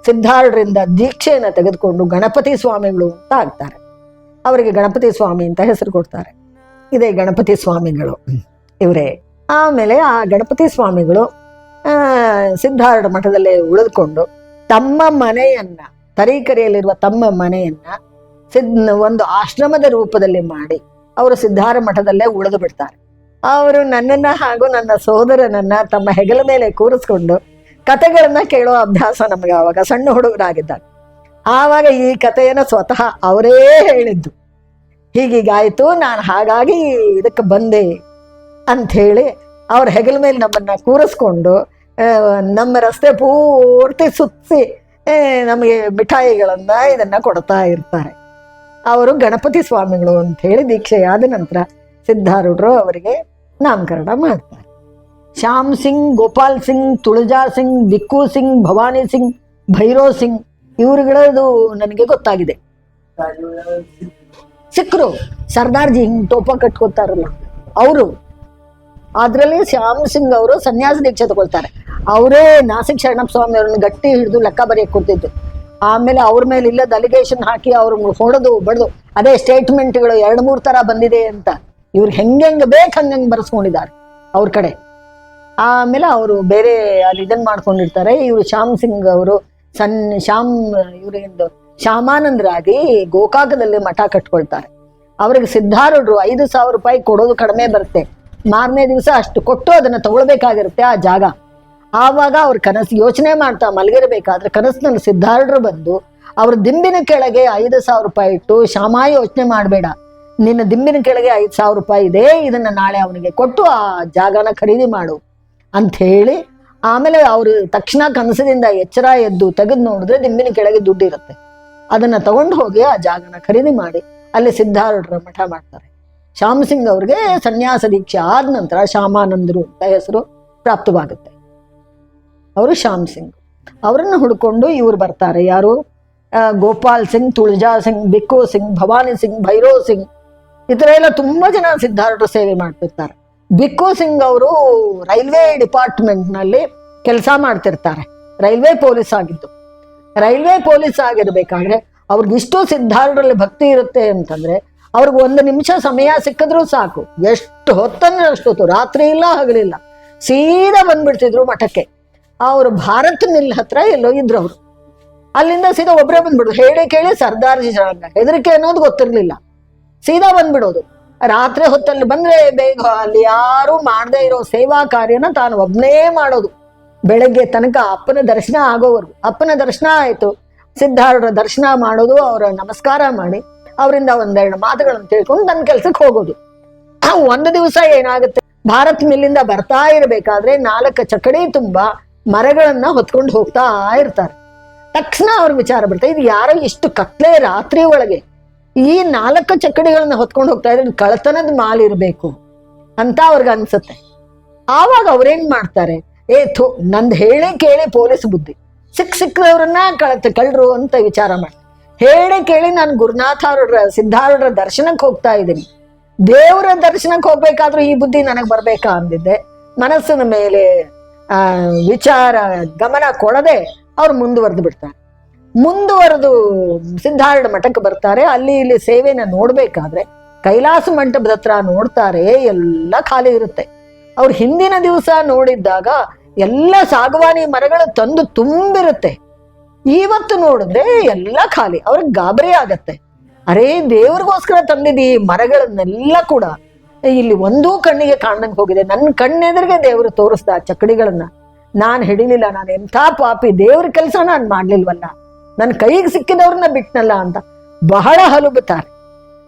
ಸಿದ್ಧಾರ್ಡ್ರಿಂದ ದೀಕ್ಷೆಯನ್ನ ತೆಗೆದುಕೊಂಡು ಗಣಪತಿ ಸ್ವಾಮಿಗಳು ಅಂತ ಆಗ್ತಾರೆ. ಅವರಿಗೆ ಗಣಪತಿ ಸ್ವಾಮಿ ಅಂತ ಹೆಸರು ಕೊಡ್ತಾರೆ. ಇದೇ ಗಣಪತಿ ಸ್ವಾಮಿಗಳು. ಇವರೇ, ಆಮೇಲೆ ಆ ಗಣಪತಿ ಸ್ವಾಮಿಗಳು ಸಿದ್ಧಾರೂಢ ಮಠದಲ್ಲಿ ಉಳಿದುಕೊಂಡು ತಮ್ಮ ಮನೆಯನ್ನ, ತರೀಕೆರೆಯಲ್ಲಿರುವ ತಮ್ಮ ಮನೆಯನ್ನ ಸಿದ್, ಒಂದು ಆಶ್ರಮದ ರೂಪದಲ್ಲಿ ಮಾಡಿ ಅವರು ಸಿದ್ಧಾರ ಮಠದಲ್ಲೇ ಉಳಿದು ಬಿಡ್ತಾರೆ. ಅವರು ನನ್ನನ್ನ ಹಾಗೂ ನನ್ನ ಸೋದರನನ್ನ ತಮ್ಮ ಹೆಗಲ ಮೇಲೆ ಕೂರಿಸ್ಕೊಂಡು ಕತೆಗಳನ್ನ ಕೇಳೋ ಅಭ್ಯಾಸ ನಮಗೆ ಆವಾಗ ಸಣ್ಣ ಹುಡುಗರಾಗಿದ್ದಾಗ ಆವಾಗ ಈ ಕಥೆಯನ್ನ ಸ್ವತಃ ಅವರೇ ಹೇಳಿದ್ದು. ಹೀಗೀಗಾಯ್ತು, ನಾನು ಹಾಗಾಗಿ ಇದಕ್ಕೆ ಬಂದೆ ಅಂಥೇಳಿ ಅವ್ರ ಹೆಗಲ ಮೇಲೆ ನಮ್ಮನ್ನ ಕೂರಿಸ್ಕೊಂಡು ನಮ್ಮ ರಸ್ತೆ ಪೂರ್ತಿ ಸುತ್ತಿ ನಮಗೆ ಮಿಠಾಯಿಗಳನ್ನ ಇದನ್ನ ಕೊಡ್ತಾ ಇರ್ತಾರೆ. ಅವರು ಗಣಪತಿ ಸ್ವಾಮಿಗಳು ಅಂತ ಹೇಳಿ ದೀಕ್ಷೆಯಾದ ನಂತರ ಸಿದ್ಧಾರೂಢರು ಅವರಿಗೆ ನಾಮಕರಣ ಮಾಡ್ತಾರೆ. ಶ್ಯಾಮ್ ಸಿಂಗ್, ಗೋಪಾಲ್ ಸಿಂಗ್, ತುಳಜಾ ಸಿಂಗ್, ದಿಕ್ಕು ಸಿಂಗ್, ಭವಾನಿ ಸಿಂಗ್ ಭೈರೋ ಸಿಂಗ್ ಇವರುಗಳದು ನನಗೆ ಗೊತ್ತಾಗಿದೆ. ಸಿಕ್ರು ಸರ್ದಾರ್ಜಿ ಹಿಂಗ್ ಟೋಪ ಕಟ್ಕೋತಾರಲ್ಲ, ಅವರು. ಅದ್ರಲ್ಲಿ ಶ್ಯಾಮ್ ಸಿಂಗ್ ಅವರು ಸನ್ಯಾಸ ದೀಕ್ಷೆ ತಗೊಳ್ತಾರೆ. ಅವರೇ ನಾಸಿಕ್ ಶರಣಪ್ಪ ಸ್ವಾಮಿ ಅವ್ರನ್ನ ಗಟ್ಟಿ ಹಿಡಿದು ಲೆಕ್ಕ ಬರೆಯಕ್ಕೆ ಕೊಡ್ತಿದ್ದು ಆಮೇಲೆ ಅವ್ರ ಮೇಲೆ ಇಲ್ಲ ಅಲಿಗೇಷನ್ ಹಾಕಿ ಅವ್ರ ಹೊಡೆದು, ಬಡ್ದು. ಅದೇ ಸ್ಟೇಟ್ಮೆಂಟ್ಗಳು ಎರಡು ಮೂರು ತರ ಬಂದಿದೆ ಅಂತ. ಇವ್ರು ಹೆಂಗೆಂಗ್ ಬೇಕು ಹಂಗಂಗ್ ಬರೆಸ್ಕೊಂಡಿದ್ದಾರೆ ಅವ್ರ ಕಡೆ. ಆಮೇಲೆ ಅವರು ಬೇರೆ ಅಲ್ಲಿ ಇದನ್ನ ಮಾಡ್ಕೊಂಡಿರ್ತಾರೆ. ಇವರು ಶ್ಯಾಮ್ ಸಿಂಗ್ ಅವರು, ಸನ್, ಶ್ಯಾಮ್ ಇವರಿಂದ ಶ್ಯಾಮಾನಂದರಾಗಿ ಗೋಕಾಕದಲ್ಲಿ ಮಠ ಕಟ್ಕೊಳ್ತಾರೆ. ಅವ್ರಿಗೆ ಸಿದ್ಧಾರೂಢರು ಐದು ಸಾವಿರ ರೂಪಾಯಿ ಕೊಡೋದು ಕಡಿಮೆ ಬರುತ್ತೆ. ಮಾರನೇ ದಿವಸ ಅಷ್ಟು ಕೊಟ್ಟು ಅದನ್ನ ತಗೊಳ್ಬೇಕಾಗಿರುತ್ತೆ ಆ ಜಾಗ. ಆವಾಗ ಅವ್ರ ಕನಸು ಯೋಚನೆ ಮಾಡ್ತಾ ಮಲಗಿರಬೇಕಾದ್ರೆ ಕನಸಿನಲ್ಲಿ ಸಿದ್ಧಾರೂಢರು ಬಂದು ಅವ್ರ ದಿಂಬಿನ ಕೆಳಗೆ ಐದು ಸಾವಿರ ರೂಪಾಯಿ ಇಟ್ಟು ಶ್ಯಾಮ ಯೋಚನೆ ಮಾಡಬೇಡ. ನಿನ್ನ ದಿಂಬಿನ ಕೆಳಗೆ ಐದು ಸಾವಿರ ರೂಪಾಯಿ ಇದೆ, ಇದನ್ನ ನಾಳೆ ಅವನಿಗೆ ಕೊಟ್ಟು ಆ ಜಾಗನ ಖರೀದಿ ಮಾಡು ಅಂತ ಹೇಳಿ ಆಮೇಲೆ ಅವರು ತಕ್ಷಣ ಕನಸದಿಂದ ಎಚ್ಚರ ಎದ್ದು ತೆಗೆದು ನೋಡಿದ್ರೆ ದಿಂಬಿನ ಕೆಳಗೆ ದುಡ್ಡು ಇರುತ್ತೆ. ಅದನ್ನ ತಗೊಂಡು ಹೋಗಿ ಆ ಜಾಗನ ಖರೀದಿ ಮಾಡಿ, ಅಲ್ಲಿ ಸಿದ್ಧಾರೂಢರ ಮಠ ಮಾಡ್ತಾರೆ. ಶ್ಯಾಮ್ ಸಿಂಗ್ ಅವ್ರಿಗೆ ಸನ್ಯಾಸ ದೀಕ್ಷೆ ಆದ ನಂತರ ಶ್ಯಾಮಾನಂದರು ಅಂತ ಹೆಸರು ಪ್ರಾಪ್ತವಾಗುತ್ತೆ. ಅವರು ಶ್ಯಾಮ್ ಸಿಂಗ್. ಅವರನ್ನು ಹುಡ್ಕೊಂಡು ಇವ್ರು ಬರ್ತಾರೆ. ಯಾರು? ಗೋಪಾಲ್ ಸಿಂಗ್, ತುಳಜಾ ಸಿಂಗ್, ಬಿಕ್ಕು ಸಿಂಗ್, ಭವಾನಿ ಸಿಂಗ್ ಭೈರೋ ಸಿಂಗ್. ಈ ಥರ ಎಲ್ಲ ತುಂಬಾ ಜನ ಸಿದ್ಧಾರೂಢ ಸೇವೆ ಮಾಡ್ತಿರ್ತಾರೆ. ಬಿಕ್ಕು ಸಿಂಗ್ ಅವರು ರೈಲ್ವೆ ಡಿಪಾರ್ಟ್ಮೆಂಟ್ನಲ್ಲಿ ಕೆಲಸ ಮಾಡ್ತಿರ್ತಾರೆ. ರೈಲ್ವೆ ಪೊಲೀಸ್ ಆಗಿದ್ದು. ರೈಲ್ವೆ ಪೊಲೀಸ್ ಆಗಿರ್ಬೇಕಾದ್ರೆ ಅವ್ರಿಗೆ ಇಷ್ಟು ಸಿದ್ಧಾರ್ಥರಲ್ಲಿ ಭಕ್ತಿ ಇರುತ್ತೆ ಅಂತಂದ್ರೆ ಅವ್ರಿಗೆ ಒಂದು ನಿಮಿಷ ಸಮಯ ಸಿಕ್ಕಿದ್ರೂ ಸಾಕು. ಎಷ್ಟು ಹೊತ್ತಂದ್ರೆ ಅಷ್ಟೊತ್ತು ರಾತ್ರಿ ಇಲ್ಲ, ಹಗಲಿಲ್ಲ. ಸೀದಾ ಬಂದ್ಬಿಡ್ತಿದ್ರು ಮಠಕ್ಕೆ. ಅವರು ಭಾರತ್ ನಿಲ್ ಹತ್ರ ಎಲ್ಲೋ ಇದ್ರು ಅವರು. ಅಲ್ಲಿಂದ ಸೀದಾ ಒಬ್ಬರೇ ಬಂದ್ಬಿಡೋದು. ಹೇಳಿ ಕೇಳಿ ಸರ್ದಾರ್ಜಿ ಹೆದರಿಕೆ ಅನ್ನೋದು ಗೊತ್ತಿರ್ಲಿಲ್ಲ. ಸೀದಾ ಬಂದ್ಬಿಡೋದು. ರಾತ್ರಿ ಹೊತ್ತಲ್ಲಿ ಬಂದ್ರೆ ಬೇಗ ಅಲ್ಲಿ ಯಾರು ಮಾಡದೇ ಇರೋ ಸೇವಾ ಕಾರ್ಯನ ತಾನು ಒಬ್ನೇ ಮಾಡೋದು. ಬೆಳಗ್ಗೆ ತನಕ ಅಪ್ಪನ ದರ್ಶನ ಆಗೋವರೆಗೂ ಅಪ್ಪನ ದರ್ಶನ ಆಯ್ತು. ಸಿದ್ಧಾರ್ಥರ ದರ್ಶನ ಮಾಡೋದು ಅವರ ನಮಸ್ಕಾರ ಮಾಡಿ ಅವರಿಂದ ಒಂದೆರಡು ಮಾತುಗಳನ್ನು ತಿಳ್ಕೊಂಡು ನನ್ನ ಕೆಲ್ಸಕ್ಕೆ ಹೋಗೋದು. ಒಂದು ದಿವಸ ಏನಾಗುತ್ತೆ? ಭಾರತ್ ಮಿಲ್ಲಿಂದ ಬರ್ತಾ ಇರಬೇಕಾದ್ರೆ ನಾಲ್ಕು ಚಕಡಿ ತುಂಬಾ ಮರಗಳನ್ನ ಹೊತ್ಕೊಂಡು ಹೋಗ್ತಾ ಇರ್ತಾರೆ. ತಕ್ಷಣ ಅವ್ರ ವಿಚಾರ ಬರುತ್ತೆ ಇದು ಯಾರೋ ಇಷ್ಟು ಕತ್ಲೆ ರಾತ್ರಿ ಒಳಗೆ ಈ ನಾಲ್ಕು ಚಕಡಿಗಳನ್ನ ಹೊತ್ಕೊಂಡು ಹೋಗ್ತಾ ಇದ್ರೆ ಕಳತನದ ಕಳ್ತನದ ಮಾಲ್ ಇರಬೇಕು ಅಂತ ಅವ್ರಿಗೆ ಅನ್ಸುತ್ತೆ. ಆವಾಗ ಅವ್ರೇನ್ ಮಾಡ್ತಾರೆ? ಏ ಥು, ನಂದು ಹೇಳಿ ಕೇಳಿ ಪೊಲೀಸ್ ಬುದ್ಧಿ. ಸಿಕ್ಕ ಸಿಕ್ಕದವ್ರನ್ನ ಕಳತ್ ಕಳ್ರು ಅಂತ ವಿಚಾರ ಮಾಡಿ. ಹೇಳಿ ಕೇಳಿ ನಾನು ಗುರುನಾಥ ಅವ್ರ ದರ್ಶನಕ್ಕೆ ಹೋಗ್ತಾ ಇದ್ದೀನಿ ದೇವರ ದರ್ಶನಕ್ಕೆ ಹೋಗ್ಬೇಕಾದ್ರೂ ಈ ಬುದ್ಧಿ ನನಗೆ ಬರಬೇಕಾ ಅಂದಿದ್ದೆ. ಮನಸ್ಸಿನ ಮೇಲೆ, ಆ, ವಿಚಾರ, ಗಮನ ಕೊಡದೆ ಅವ್ರು ಮುಂದುವರೆದು ಬಿಡ್ತಾರೆ. ಮುಂದುವರೆದು ಸಿದ್ಧಾರೂಢ ಮಠಕ್ಕೆ ಬರ್ತಾರೆ. ಅಲ್ಲಿ ಇಲ್ಲಿ ಸೇವೆನ ನೋಡ್ಬೇಕಾದ್ರೆ ಕೈಲಾಸ ಮಂಟಪದ ಹತ್ರ ನೋಡ್ತಾರೆ. ಎಲ್ಲ ಖಾಲಿ ಇರುತ್ತೆ. ಅವ್ರು ಹಿಂದಿನ ದಿವಸ ನೋಡಿದ್ದಾಗ ಎಲ್ಲ ಸಾಗವಾನಿ ಮರಗಳು ತಂದು ತುಂಬಿರುತ್ತೆ. ಇವತ್ತು ನೋಡಿದ್ರೆ ಎಲ್ಲ ಖಾಲಿ, ಅವ್ರಿಗೆ ಗಾಬರಿ ಆಗತ್ತೆ. ಅರೇ, ದೇವ್ರಿಗೋಸ್ಕರ ತಂದಿದ್ದಿ ಮರಗಳನ್ನೆಲ್ಲ ಕೂಡ. ಇಲ್ಲಿ ಒಂದೂ ಕಣ್ಣಿಗೆ ಕಾಣಂಗ್ ಹೋಗಿದೆ. ನನ್ನ ಕಣ್ಣೆದುರಿಗೆ ದೇವರು ತೋರಿಸ್ದ ಆ ಚಕ್ಕಡಿಗಳನ್ನ ನಾನ್ ಹಿಡಿಲಿಲ್ಲ, ನಾನು ಎಂಥ ಪಾಪಿ, ದೇವ್ರ ಕೆಲಸ ನಾನು ಮಾಡ್ಲಿಲ್ವಲ್ಲ. ನನ್ನ ಕೈಗೆ ಸಿಕ್ಕಿದವ್ರನ್ನ ಬಿಟ್ನಲ್ಲ ಅಂತ. ಬಹಳ ಹಲುಬುತ್ತಾರೆ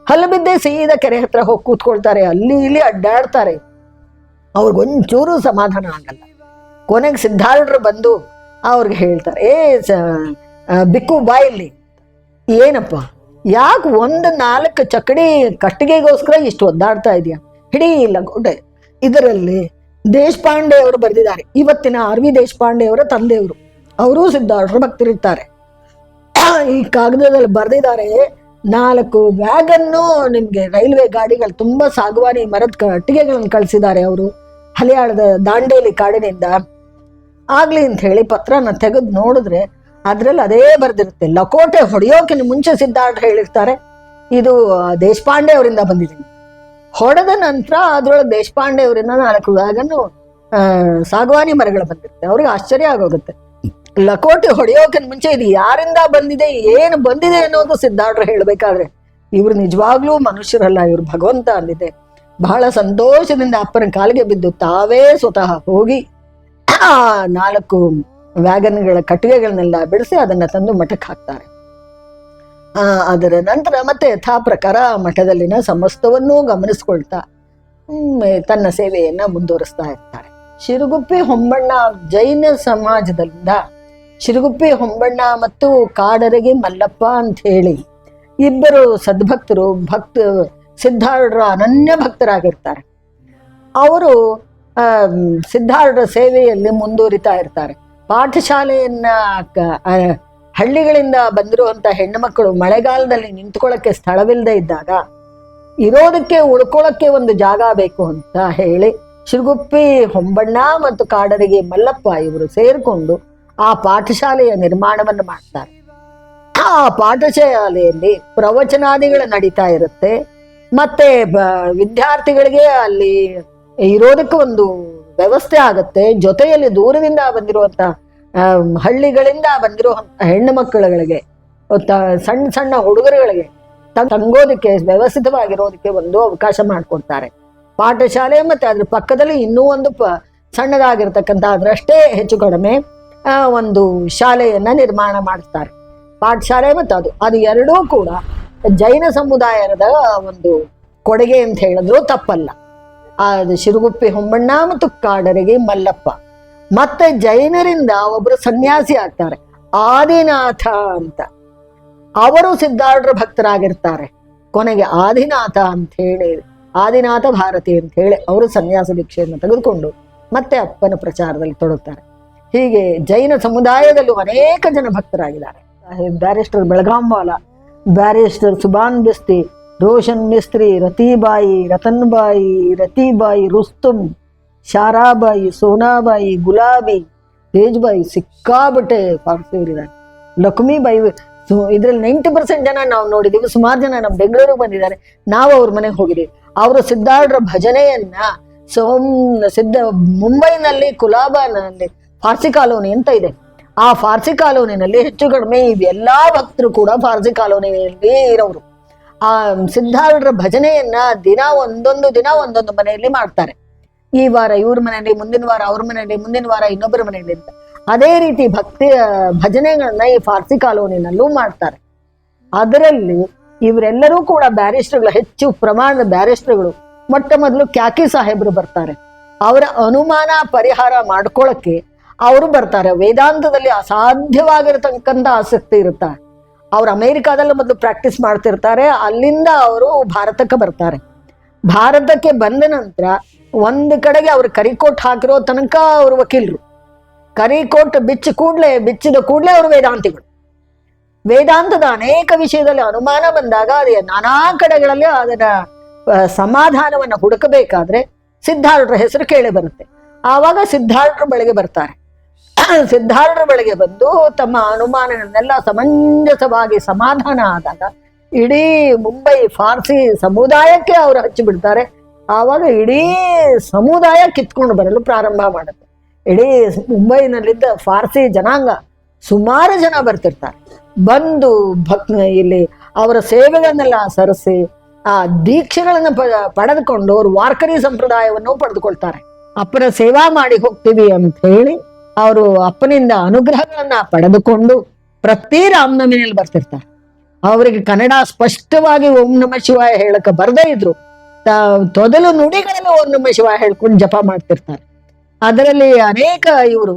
ಹಲಬಿದ್ದೆ ಸೀದಾ ಕೆರೆ ಹತ್ರ ಹೋಗಿ ಕೂತ್ಕೊಳ್ತಾರೆ. ಅಲ್ಲಿ, ಇಲ್ಲಿ ಅಡ್ಡಾಡ್ತಾರೆ. ಅವ್ರಿಗೊಂಚೂರು ಸಮಾಧಾನ ಆಗಲ್ಲ. ಕೊನೆಗೆ ಸಿದ್ಧಾರೂಢರು ಬಂದು ಅವ್ರಿಗೆ ಹೇಳ್ತಾರೆ, ಏ, ಸ- ಬಿಕ್ಕು ಬಾಯಲ್ಲಿ ಏನಪ್ಪ, ಯಾಕೆ ಒಂದು ನಾಲ್ಕು ಚಕಡಿ ಕಟ್ಟಿಗೆಗೋಸ್ಕರ ಇಷ್ಟು ಒದ್ದಾಡ್ತಾ ಇದೆಯಾ? ಹಿಡಿ ಗೋಡೆ ಇದರಲ್ಲಿ ದೇಶಪಾಂಡೆ ಅವರು ಬರೆದಿದ್ದಾರೆ. ಇವತ್ತಿನ ಆರ್ ವಿ ದೇಶಪಾಂಡೆ ಅವರ ತಂದೆಯವರು. ಅವರೂ ಸಿದ್ಧಾರೂಢರು ಭಕ್ತರಿರ್ತಾರೆ. ಈ ಕಾಗದದಲ್ಲಿ ಬರೆದಿದ್ದಾರೆ, ನಾಲ್ಕು ವ್ಯಾಗನ್ನು ನಿಮ್ಗೆ ರೈಲ್ವೆ ಗಾಡಿಗಳು ತುಂಬಾ ಸಾಗುವಾನಿ ಮರದ ಕಟ್ಟಿಗೆಗಳನ್ನು ಕಳಿಸಿದ್ದಾರೆ ಅವರು. ಹಲಿಯಾಳದ ದಾಂಡೇಲಿ ಕಾಡಿನಿಂದ ಆಗ್ಲಿ ಅಂತ ಹೇಳಿ ಪತ್ರನ ತೆಗೆದು ನೋಡಿದ್ರೆ ಅದ್ರಲ್ಲಿ ಅದೇ ಬರ್ದಿರುತ್ತೆ. ಲಕೋಟೆ ಹೊಡೆಯೋಕಿನ ಮುಂಚೆ ಸಿದ್ಧಾರ್ಥ ಹೇಳಿರ್ತಾರೆ, ಇದು ದೇಶಪಾಂಡೆ ಅವರಿಂದ ಬಂದಿದೆ. ಹೊಡೆದ ನಂತರ ಅದ್ರೊಳಗೆ ದೇಶಪಾಂಡೆ ಅವರಿಂದ ನಾಲ್ಕು ವ್ಯಾಗನ್ನು ಸಾಗವಾನಿ ಮರಗಳು ಬಂದಿರುತ್ತೆ. ಅವ್ರಿಗೆ ಆಶ್ಚರ್ಯ ಆಗೋಗುತ್ತೆ. ಲಕೋಟೆ ಹೊಡೆಯೋಕಿನ ಮುಂಚೆ ಇದು ಯಾರಿಂದ ಬಂದಿದೆ, ಏನು ಬಂದಿದೆ ಅನ್ನೋದು ಸಿದ್ಧಾರ್ಥ ಹೇಳಬೇಕಾದ್ರೆ, ಇವ್ರು ನಿಜವಾಗ್ಲೂ ಮನುಷ್ಯರಲ್ಲ, ಇವ್ರು ಭಗವಂತ ಅಂದಿದೆ ಬಹಳ ಸಂತೋಷದಿಂದ ಅಪ್ಪನ ಕಾಲಿಗೆ ಬಿದ್ದು ತಾವೇ ಸ್ವತಃ ಹೋಗಿ ನಾಲ್ಕು ವ್ಯಾಗನ್ಗಳ ಕಟ್ಟಿಗೆಗಳನ್ನೆಲ್ಲ ಬಿಡಿಸಿ ಅದನ್ನ ತಂದು ಮಠಕ್ಕೆ ಹಾಕ್ತಾರೆ. ಆ, ಅದರ ನಂತರ ಮತ್ತೆ ಯಥಾ ಪ್ರಕಾರ ಮಠದಲ್ಲಿನ ಸಮಸ್ತವನ್ನೂ ಗಮನಿಸ್ಕೊಳ್ತಾ ತನ್ನ ಸೇವೆಯನ್ನ ಮುಂದುವರಿಸ್ತಾ ಇರ್ತಾರೆ. ಶಿರುಗುಪ್ಪಿ ಹೊಂಬಣ್ಣ ಜೈನ ಸಮಾಜದಿಂದ ಶಿರುಗುಪ್ಪಿ ಹೊಂಬಣ್ಣ ಮತ್ತು ಕಾಡರಗಿ ಮಲ್ಲಪ್ಪ ಅಂತ ಹೇಳಿ ಇಬ್ಬರು ಸದ್ಭಕ್ತರು, ಭಕ್ತ ಸಿದ್ಧಾರೂಢರ, ಅನನ್ಯ ಭಕ್ತರಾಗಿರ್ತಾರೆ. ಅವರು ಆ ಸಿದ್ಧಾರೂಢರ ಸೇವೆಯಲ್ಲಿ ಮುಂದುವರಿತಾ ಇರ್ತಾರೆ. ಪಾಠಶಾಲೆಯನ್ನ ಹಳ್ಳಿಗಳಿಂದ ಬಂದಿರುವಂತ ಹೆಣ್ಣು ಮಕ್ಕಳು ಮಳೆಗಾಲದಲ್ಲಿ ನಿಂತ್ಕೊಳ್ಳಕ್ಕೆ ಸ್ಥಳವಿಲ್ಲದೆ ಇದ್ದಾಗ ಇರೋದಕ್ಕೆ ಉಳ್ಕೊಳ್ಳಕ್ಕೆ ಒಂದು ಜಾಗ ಬೇಕು ಅಂತ ಹೇಳಿ ಶಿರುಗುಪ್ಪಿ, ಹೊಂಬಣ್ಣ ಮತ್ತು ಕಾಡರಿಗೆ ಮಲ್ಲಪ್ಪ ಇವರು ಸೇರಿಕೊಂಡು ಆ ಪಾಠಶಾಲೆಯ ನಿರ್ಮಾಣವನ್ನು ಮಾಡ್ತಾರೆ. ಆ ಪಾಠಶಾಲೆಯಲ್ಲಿ ಪ್ರವಚನಾದಿಗಳು ನಡೀತಾ ಇರುತ್ತೆ. ಮತ್ತೆ ವಿದ್ಯಾರ್ಥಿಗಳಿಗೆ ಅಲ್ಲಿ ಇರೋದಕ್ಕೆ ಒಂದು ವ್ಯವಸ್ಥೆ ಆಗತ್ತೆ. ಜೊತೆಯಲ್ಲಿ ದೂರದಿಂದ ಬಂದಿರುವಂತ ಹಳ್ಳಿಗಳಿಂದ ಬಂದಿರೋ ಹೆಣ್ಣು ಮಕ್ಕಳುಗಳಿಗೆ ಸಣ್ಣ ಸಣ್ಣ ಹುಡುಗರುಗಳಿಗೆ ತಂಗೋದಿಕ್ಕೆ ವ್ಯವಸ್ಥಿತವಾಗಿರೋದಕ್ಕೆ ಒಂದು ಅವಕಾಶ ಮಾಡಿಕೊಡ್ತಾರೆ. ಪಾಠಶಾಲೆ ಮತ್ತೆ ಅದ್ರ ಪಕ್ಕದಲ್ಲಿ ಇನ್ನೂ ಒಂದು ಪ ಸಣ್ಣದಾಗಿರ್ತಕ್ಕಂಥ ಅದರಷ್ಟೇ ಹೆಚ್ಚು ಕಡಿಮೆ ಒಂದು ಶಾಲೆಯನ್ನ ನಿರ್ಮಾಣ ಮಾಡ್ತಾರೆ ಪಾಠಶಾಲೆ ಮತ್ತು ಅದು ಅದು ಎರಡೂ ಕೂಡ ಜೈನ ಸಮುದಾಯದ ಒಂದು ಕೊಡುಗೆ ಅಂತ ಹೇಳಿದ್ರು ತಪ್ಪಲ್ಲ. ಅದು ಶಿರುಗುಪ್ಪಿ ಹೊಂಬಣ್ಣ ಮತ್ತು ಕಾಡರಿಗೆ ಮಲ್ಲಪ್ಪ. ಮತ್ತೆ ಜೈನರಿಂದ ಒಬ್ಬರು ಸನ್ಯಾಸಿ ಆಗ್ತಾರೆ, ಆದಿನಾಥ ಅಂತ. ಅವರು ಸಿದ್ಧಾರ್ಢರ ಭಕ್ತರಾಗಿರ್ತಾರೆ. ಕೊನೆಗೆ ಆದಿನಾಥ ಅಂತ ಹೇಳಿ, ಆದಿನಾಥ ಭಾರತಿ ಅಂತ ಹೇಳಿ ಅವರು ಸನ್ಯಾಸ ದೀಕ್ಷೆಯನ್ನು ತೆಗೆದುಕೊಂಡು ಮತ್ತೆ ಅಪ್ಪನ ಪ್ರಚಾರದಲ್ಲಿ ತೊಡಗುತ್ತಾರೆ ಹೀಗೆ ಜೈನ ಸಮುದಾಯದಲ್ಲೂ ಅನೇಕ ಜನ ಭಕ್ತರಾಗಿದ್ದಾರೆ. ಬ್ಯಾರಿಸ್ಟರ್ ಬೆಳಗಾಂವಾಲ, ಬ್ಯಾರಿಸ್ಟರ್ ಸುಬಾನ್ ಬಿಸ್ತಿ ರೋಷನ್ ಮಿಸ್ತ್ರಿ, ರತಿಬಾಯಿ, ರತನ್ಬಾಯಿ, ರತಿಬಾಯಿ ರುಸ್ತುಮ್ ಶಾರಾಬಾಯಿ, ಸೋನಾಬಾಯಿ, ಗುಲಾಬಿ, ತೇಜ್ಬಾಯಿ, ಸಿಕ್ಕಾಬಟ್ಟೆ ಪಾರ್ಸಿಯವರಿದ್ದಾರೆ ಲಕ್ಷ್ಮೀಬಾಯಿ ಇದ್ರಲ್ಲಿ ನೈಂಟಿ ಪರ್ಸೆಂಟ್ ಜನ ನಾವು ನೋಡಿದ್ದೀವಿ, ಸುಮಾರು ಜನ ನಮ್ಮ ಬೆಂಗಳೂರಿಗೆ ಬಂದಿದ್ದಾರೆ. ನಾವು ಅವ್ರ ಮನೆಗೆ ಹೋಗಿದ್ದೀವಿ. ಅವರು ಸಿದ್ಧಾರ್ಢರ ಭಜನೆಯನ್ನ ಸೋಮ್, ಸಿದ್ಧ, ಮುಂಬೈನಲ್ಲಿ ಕುಲಾಬಾನಲ್ಲಿ ಫಾರ್ಸಿ ಕಾಲೋನಿ ಅಂತ ಇದೆ. ಆ ಫಾರ್ಸಿ ಕಾಲೋನಿನಲ್ಲಿ ಹೆಚ್ಚು ಕಡಿಮೆ ಇವೆಲ್ಲಾ ಭಕ್ತರು ಕೂಡ ಫಾರ್ಸಿ ಕಾಲೋನಿಯಲ್ಲಿ ಇರೋರು ಆ, ಸಿದ್ಧಾರೂಢರ ಭಜನೆಯನ್ನ ದಿನ ಒಂದೊಂದು ದಿನ ಒಂದೊಂದು ಮನೆಯಲ್ಲಿ ಮಾಡ್ತಾರೆ. ಈ ವಾರ ಇವ್ರ ಮನೆಯಲ್ಲಿ, ಮುಂದಿನ ವಾರ ಅವ್ರ ಮನೆಯಲ್ಲಿ, ಮುಂದಿನ ವಾರ ಇನ್ನೊಬ್ಬರ ಮನೆಯಲ್ಲಿ ಅಂತ. ಅದೇ ರೀತಿ ಭಕ್ತಿ ಭಜನೆಗಳನ್ನ ಈ ಫಾರ್ಸಿ ಕಾಲೋನಿನಲ್ಲೂ ಮಾಡ್ತಾರೆ. ಅದರಲ್ಲಿ ಇವರೆಲ್ಲರೂ ಕೂಡ ಬ್ಯಾರಿಸ್ಟರ್ಗಳು ಹೆಚ್ಚು ಪ್ರಮಾಣದ ಬ್ಯಾರಿಸ್ಟರ್ಗಳು ಮೊಟ್ಟ ಮೊದಲು ಕ್ಯಾಕಿ ಸಾಹೇಬರು ಬರ್ತಾರೆ. ಅವರ ಅನುಮಾನ ಪರಿಹಾರ ಮಾಡ್ಕೊಳ್ಳಕ್ಕೆ ಅವರು ಬರ್ತಾರೆ. ವೇದಾಂತದಲ್ಲಿ ಅಸಾಧ್ಯವಾಗಿರತಕ್ಕಂಥ ಆಸಕ್ತಿ ಇರುತ್ತೆ? ಅವ್ರು ಅಮೇರಿಕಾದಲ್ಲಿ ಮೊದಲು ಪ್ರಾಕ್ಟೀಸ್ ಮಾಡ್ತಿರ್ತಾರೆ, ಅಲ್ಲಿಂದ ಅವರು ಭಾರತಕ್ಕೆ ಬರ್ತಾರೆ. ಭಾರತಕ್ಕೆ ಬಂದ ನಂತರ ಒಂದು ಕಡೆಗೆ ಅವರು ಕರಿಕೋಟ್ ಹಾಕಿರೋ ತನಕ ಅವರು ವಕೀಲರು. ಕರಿಕೋಟ್ ಬಿಚ್ಚ ಕೂಡ್ಲೆ, ಬಿಚ್ಚಿದ ಕೂಡ್ಲೆ ಅವರು ವೇದಾಂತಿಗಳು. ವೇದಾಂತದ ಅನೇಕ ವಿಷಯದಲ್ಲಿ ಅನುಮಾನ ಬಂದಾಗ ಅದೇ ನಾನಾ ಕಡೆಗಳಲ್ಲಿ ಅದರ ಸಮಾಧಾನವನ್ನು ಹುಡುಕಬೇಕಾದ್ರೆ ಸಿದ್ಧಾರ್ಥರ ಹೆಸರು ಕೇಳಿ ಬರುತ್ತೆ. ಆವಾಗ ಸಿದ್ಧಾರ್ಥರ ಬಳಿಗೆ ಬರ್ತಾರೆ. ಸಿದ್ಧಾರ್ಥರ ಬಳಿಗೆ ಬಂದು ತಮ್ಮ ಅನುಮಾನಗಳನ್ನೆಲ್ಲ ಸಮಂಜಸವಾಗಿ ಸಮಾಧಾನ ಆದಾಗ ಇಡೀ ಮುಂಬೈ ಫಾರ್ಸಿ ಸಮುದಾಯಕ್ಕೆ ಅವರು ಹಚ್ಚಿಬಿಡ್ತಾರೆ. ಆವಾಗ ಇಡೀ ಸಮುದಾಯ ಕಿತ್ಕೊಂಡು ಬರಲು ಪ್ರಾರಂಭ ಮಾಡುತ್ತೆ. ಇಡೀ ಮುಂಬೈನಲ್ಲಿದ್ದ ಫಾರ್ಸಿ ಜನಾಂಗ ಸುಮಾರು ಜನ ಬರ್ತಿರ್ತಾರೆ. ಬಂದು ಭಕ್ ಇಲ್ಲಿ ಅವರ ಸೇವೆಗಳನ್ನೆಲ್ಲ ಸರಿಸಿ, ಆ ದೀಕ್ಷೆಗಳನ್ನ ಪ- ಪಡೆದುಕೊಂಡು ಅವರು ವಾರ್ಕರಿ ಸಂಪ್ರದಾಯವನ್ನು ಪಡೆದುಕೊಳ್ತಾರೆ. ಅಪ್ಪನ ಸೇವಾ ಮಾಡಿ ಹೋಗ್ತೀವಿ ಅಂತ ಹೇಳಿ ಅವರು ಅಪ್ಪನಿಂದ ಅನುಗ್ರಹಗಳನ್ನ ಪಡೆದುಕೊಂಡು ಪ್ರತಿ ರಾಮನವಮಿನಲ್ಲಿ ಬರ್ತಿರ್ತಾರೆ. ಅವರಿಗೆ ಕನ್ನಡ ಸ್ಪಷ್ಟವಾಗಿ ಓಂ ನಮ ಶಿವಾಯ ಹೇಳಕ ಬರದೇ ಇದ್ರು. ತೊದಲು ನುಡಿಗಳಲ್ಲಿ ಓಂ ನಮ ಶಿವಾಯ ಹೇಳ್ಕೊಂಡು ಜಪ ಮಾಡ್ತಿರ್ತಾರೆ. ಅದರಲ್ಲಿ ಅನೇಕ ಇವರು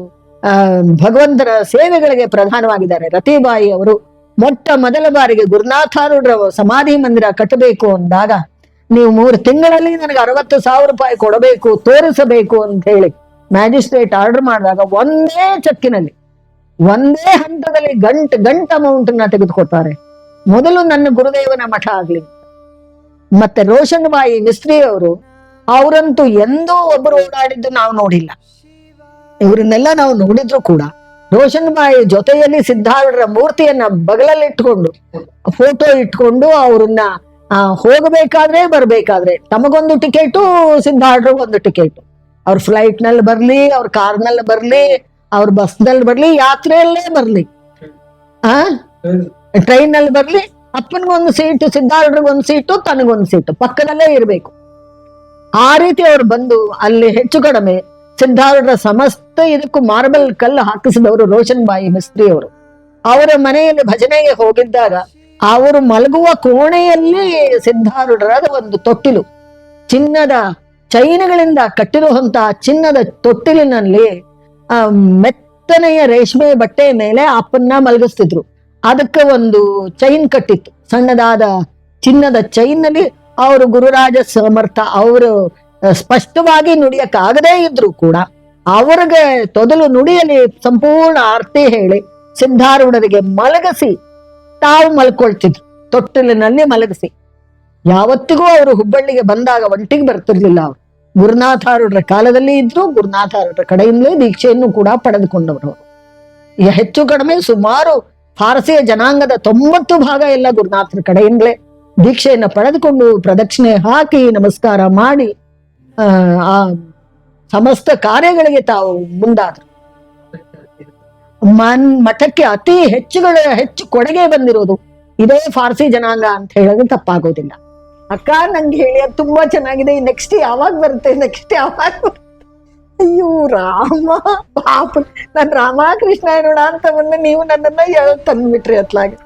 ಭಗವಂತರ ಸೇವೆಗಳಿಗೆ ಪ್ರಧಾನವಾಗಿದ್ದಾರೆ. ರತಿಬಾಯಿ ಅವರು ಮೊಟ್ಟ ಮೊದಲ ಬಾರಿಗೆ ಗುರುನಾಥಾರೂಢರ ಸಮಾಧಿ ಮಂದಿರ ಕಟ್ಟಬೇಕು ಅಂದಾಗ, ನೀವು ಮೂರು ತಿಂಗಳಲ್ಲಿ ನನಗೆ ಅರವತ್ತು ಸಾವಿರ ರೂಪಾಯಿ ಕೊಡಬೇಕು, ತೋರಿಸಬೇಕು ಅಂತ ಹೇಳಿ ಮ್ಯಾಜಿಸ್ಟ್ರೇಟ್ ಆರ್ಡರ್ ಮಾಡಿದಾಗ ಒಂದೇ ಚಕ್ಕಿನಲ್ಲಿ, ಒಂದೇ ಹಂತದಲ್ಲಿ ಗಂಟ್ ಗಂಟ್ ಅಮೌಂಟ್ನ ತೆಗೆದುಕೊಡ್ತಾರೆ. ಮೊದಲು ನನ್ನ ಗುರುದೇವನ ಮಠ ಆಗ್ಲಿ, ಮತ್ತೆ ರೋಷನ್ ಬಾಯಿ ಮಿಸ್ತ್ರಿ ಅವರು ಅವರಂತೂ ಎಂದೂ ಒಬ್ಬರು ಓಡಾಡಿದ್ದು ನಾವು ನೋಡಿಲ್ಲ. ಇವರನ್ನೆಲ್ಲ ನಾವು ನೋಡಿದ್ರು ಕೂಡ ರೋಷನ್ ಬಾಯಿ ಜೊತೆಯಲ್ಲಿ ಸಿದ್ಧಾರ್ಥರ ಮೂರ್ತಿಯನ್ನ ಬಗಲಲ್ಲಿ ಇಟ್ಕೊಂಡು ಫೋಟೋ ಇಟ್ಕೊಂಡು ಅವ್ರನ್ನ ಹೋಗಬೇಕಾದ್ರೆ ಬರ್ಬೇಕಾದ್ರೆ ತಮಗೊಂದು ಟಿಕೆಟು ಸಿದ್ಧಾರ್ಥರಿಗೆ ಒಂದು ಟಿಕೆಟ್. ಅವ್ರ ಫ್ಲೈಟ್ನಲ್ಲಿ ಬರ್ಲಿ, ಅವ್ರ ಕಾರ್ನಲ್ಲಿ ಬರ್ಲಿ, ಅವ್ರ ಬಸ್ನಲ್ಲಿ ಬರ್ಲಿ, ಯಾತ್ರೆಯಲ್ಲೇ ಬರ್ಲಿ. ಆ? ಟ್ರೈನ್ನಲ್ಲಿ ಬರ್ಲಿ ಅಪ್ಪನಿಗೊಂದು ಸೀಟು ಸಿದ್ಧಾರ್ಥಗೊಂದು ಸೀಟು ತನಗೊಂದು ಸೀಟು ಪಕ್ಕದಲ್ಲೇ ಇರಬೇಕು. ಆ ರೀತಿ ಅವ್ರು ಬಂದು ಅಲ್ಲಿ ಹೆಚ್ಚು ಕಡಿಮೆ ಸಿದ್ಧಾರ್ಥರ ಸಮಸ್ತ ಇದಕ್ಕೂ ಮಾರ್ಬಲ್ ಕಲ್ಲು ಹಾಕಿಸಿದವರು ರೋಷನ್ ಬಾಯಿ ಮಿಸ್ತ್ರಿ ಅವರು. ಅವರ ಮನೆಯಲ್ಲಿ ಭಜನೆಗೆ ಹೋಗಿದ್ದಾಗ ಅವರು ಮಲಗುವ ಕೋಣೆಯಲ್ಲಿ ಸಿದ್ಧಾರೂಢರಾದ ಒಂದು ತೊಟ್ಟಿಲು. ಚಿನ್ನದ ಚೈನಗಳಿಂದ ಕಟ್ಟಿರುವಂತಹ ಚಿನ್ನದ ತೊಟ್ಟಿಲಿನಲ್ಲಿ, ಆ, ಮೆತ್ತನೆಯ ರೇಷ್ಮೆ ಬಟ್ಟೆ ಮೇಲೆ ಅಪ್ಪನ್ನ ಮಲಗಿಸ್ತಿದ್ರು. ಅದಕ್ಕೆ ಒಂದು ಚೈನ್ ಕಟ್ಟಿತ್ತು. ಸಣ್ಣದಾದ ಚಿನ್ನದ ಚೈನ್ನಲ್ಲಿ ಅವರು ಗುರುರಾಜ ಸಮರ್ಥ ಅವರು ಸ್ಪಷ್ಟವಾಗಿ ನುಡಿಯಕ್ಕಾಗದೇ ಇದ್ರು ಕೂಡ ಅವ್ರಿಗೆ ತೊದಲು ನುಡಿಯಲ್ಲಿ ಸಂಪೂರ್ಣ ಆರ್ತಿ ಹೇಳಿ ಸಿದ್ಧಾರೂಢರಿಗೆ ಮಲಗಿಸಿ ತಾವು ಮಲ್ಕೊಳ್ತಿದ್ರು. ತೊಟ್ಟಿಲಿನಲ್ಲಿ ಮಲಗಿಸಿ. ಯಾವತ್ತಿಗೂ ಅವರು ಹುಬ್ಬಳ್ಳಿಗೆ ಬಂದಾಗ ಒಂಟಿಗೆ ಬರ್ತಿರ್ಲಿಲ್ಲ ಅವರು. ಗುರುನಾಥಾರೂಢರ ಕಾಲದಲ್ಲಿ ಇದ್ರು, ಗುರುನಾಥಾರೂಢರ ಕಡೆಯಿಂದಲೇ ದೀಕ್ಷೆಯನ್ನು ಕೂಡ ಪಡೆದುಕೊಂಡವರು ಹೆಚ್ಚು ಕಡಿಮೆ ಸುಮಾರು ಪಾರಸಿಯ ಜನಾಂಗದ ತೊಂಬತ್ತು ಭಾಗ ಎಲ್ಲ ಗುರುನಾಥರ ಕಡೆಯಿಂದಲೇ ದೀಕ್ಷೆಯನ್ನು ಪಡೆದುಕೊಂಡು ಪ್ರದಕ್ಷಿಣೆ ಹಾಕಿ ನಮಸ್ಕಾರ ಮಾಡಿ, ಆ ಸಮಸ್ತ ಕಾರ್ಯಗಳಿಗೆ ತಾವು ಮುಂದಾದರು. ಮನ್, ಮಠಕ್ಕೆ ಅತಿ ಹೆಚ್ಚುಗಳ, ಹೆಚ್ಚು ಕೊಡುಗೆ ಬಂದಿರೋದು ಇದೇ ಫಾರ್ಸಿ ಜನಾಂಗ ಅಂತ ಹೇಳೋದು ತಪ್ಪಾಗೋದಿಲ್ಲ. ಅಕ್ಕ, ನಂಗೆ ಹೇಳಿ, ಅದು ತುಂಬಾ ಚೆನ್ನಾಗಿದೆ ನೆಕ್ಸ್ಟ್ ಯಾವಾಗ ಬರುತ್ತೆ ನೆಕ್ಸ್ಟ್ ಯಾವಾಗ? ಅಯ್ಯೋ, ರಾಮ, ಪಾಪ ನಾನು ರಾಮಕೃಷ್ಣ ನೋಡ ಅಂತ ಬಂದು ನೀವು ನನ್ನನ್ನ ತಂದ್ಬಿಟ್ರಿ ಅತ್ಲಾಗೆ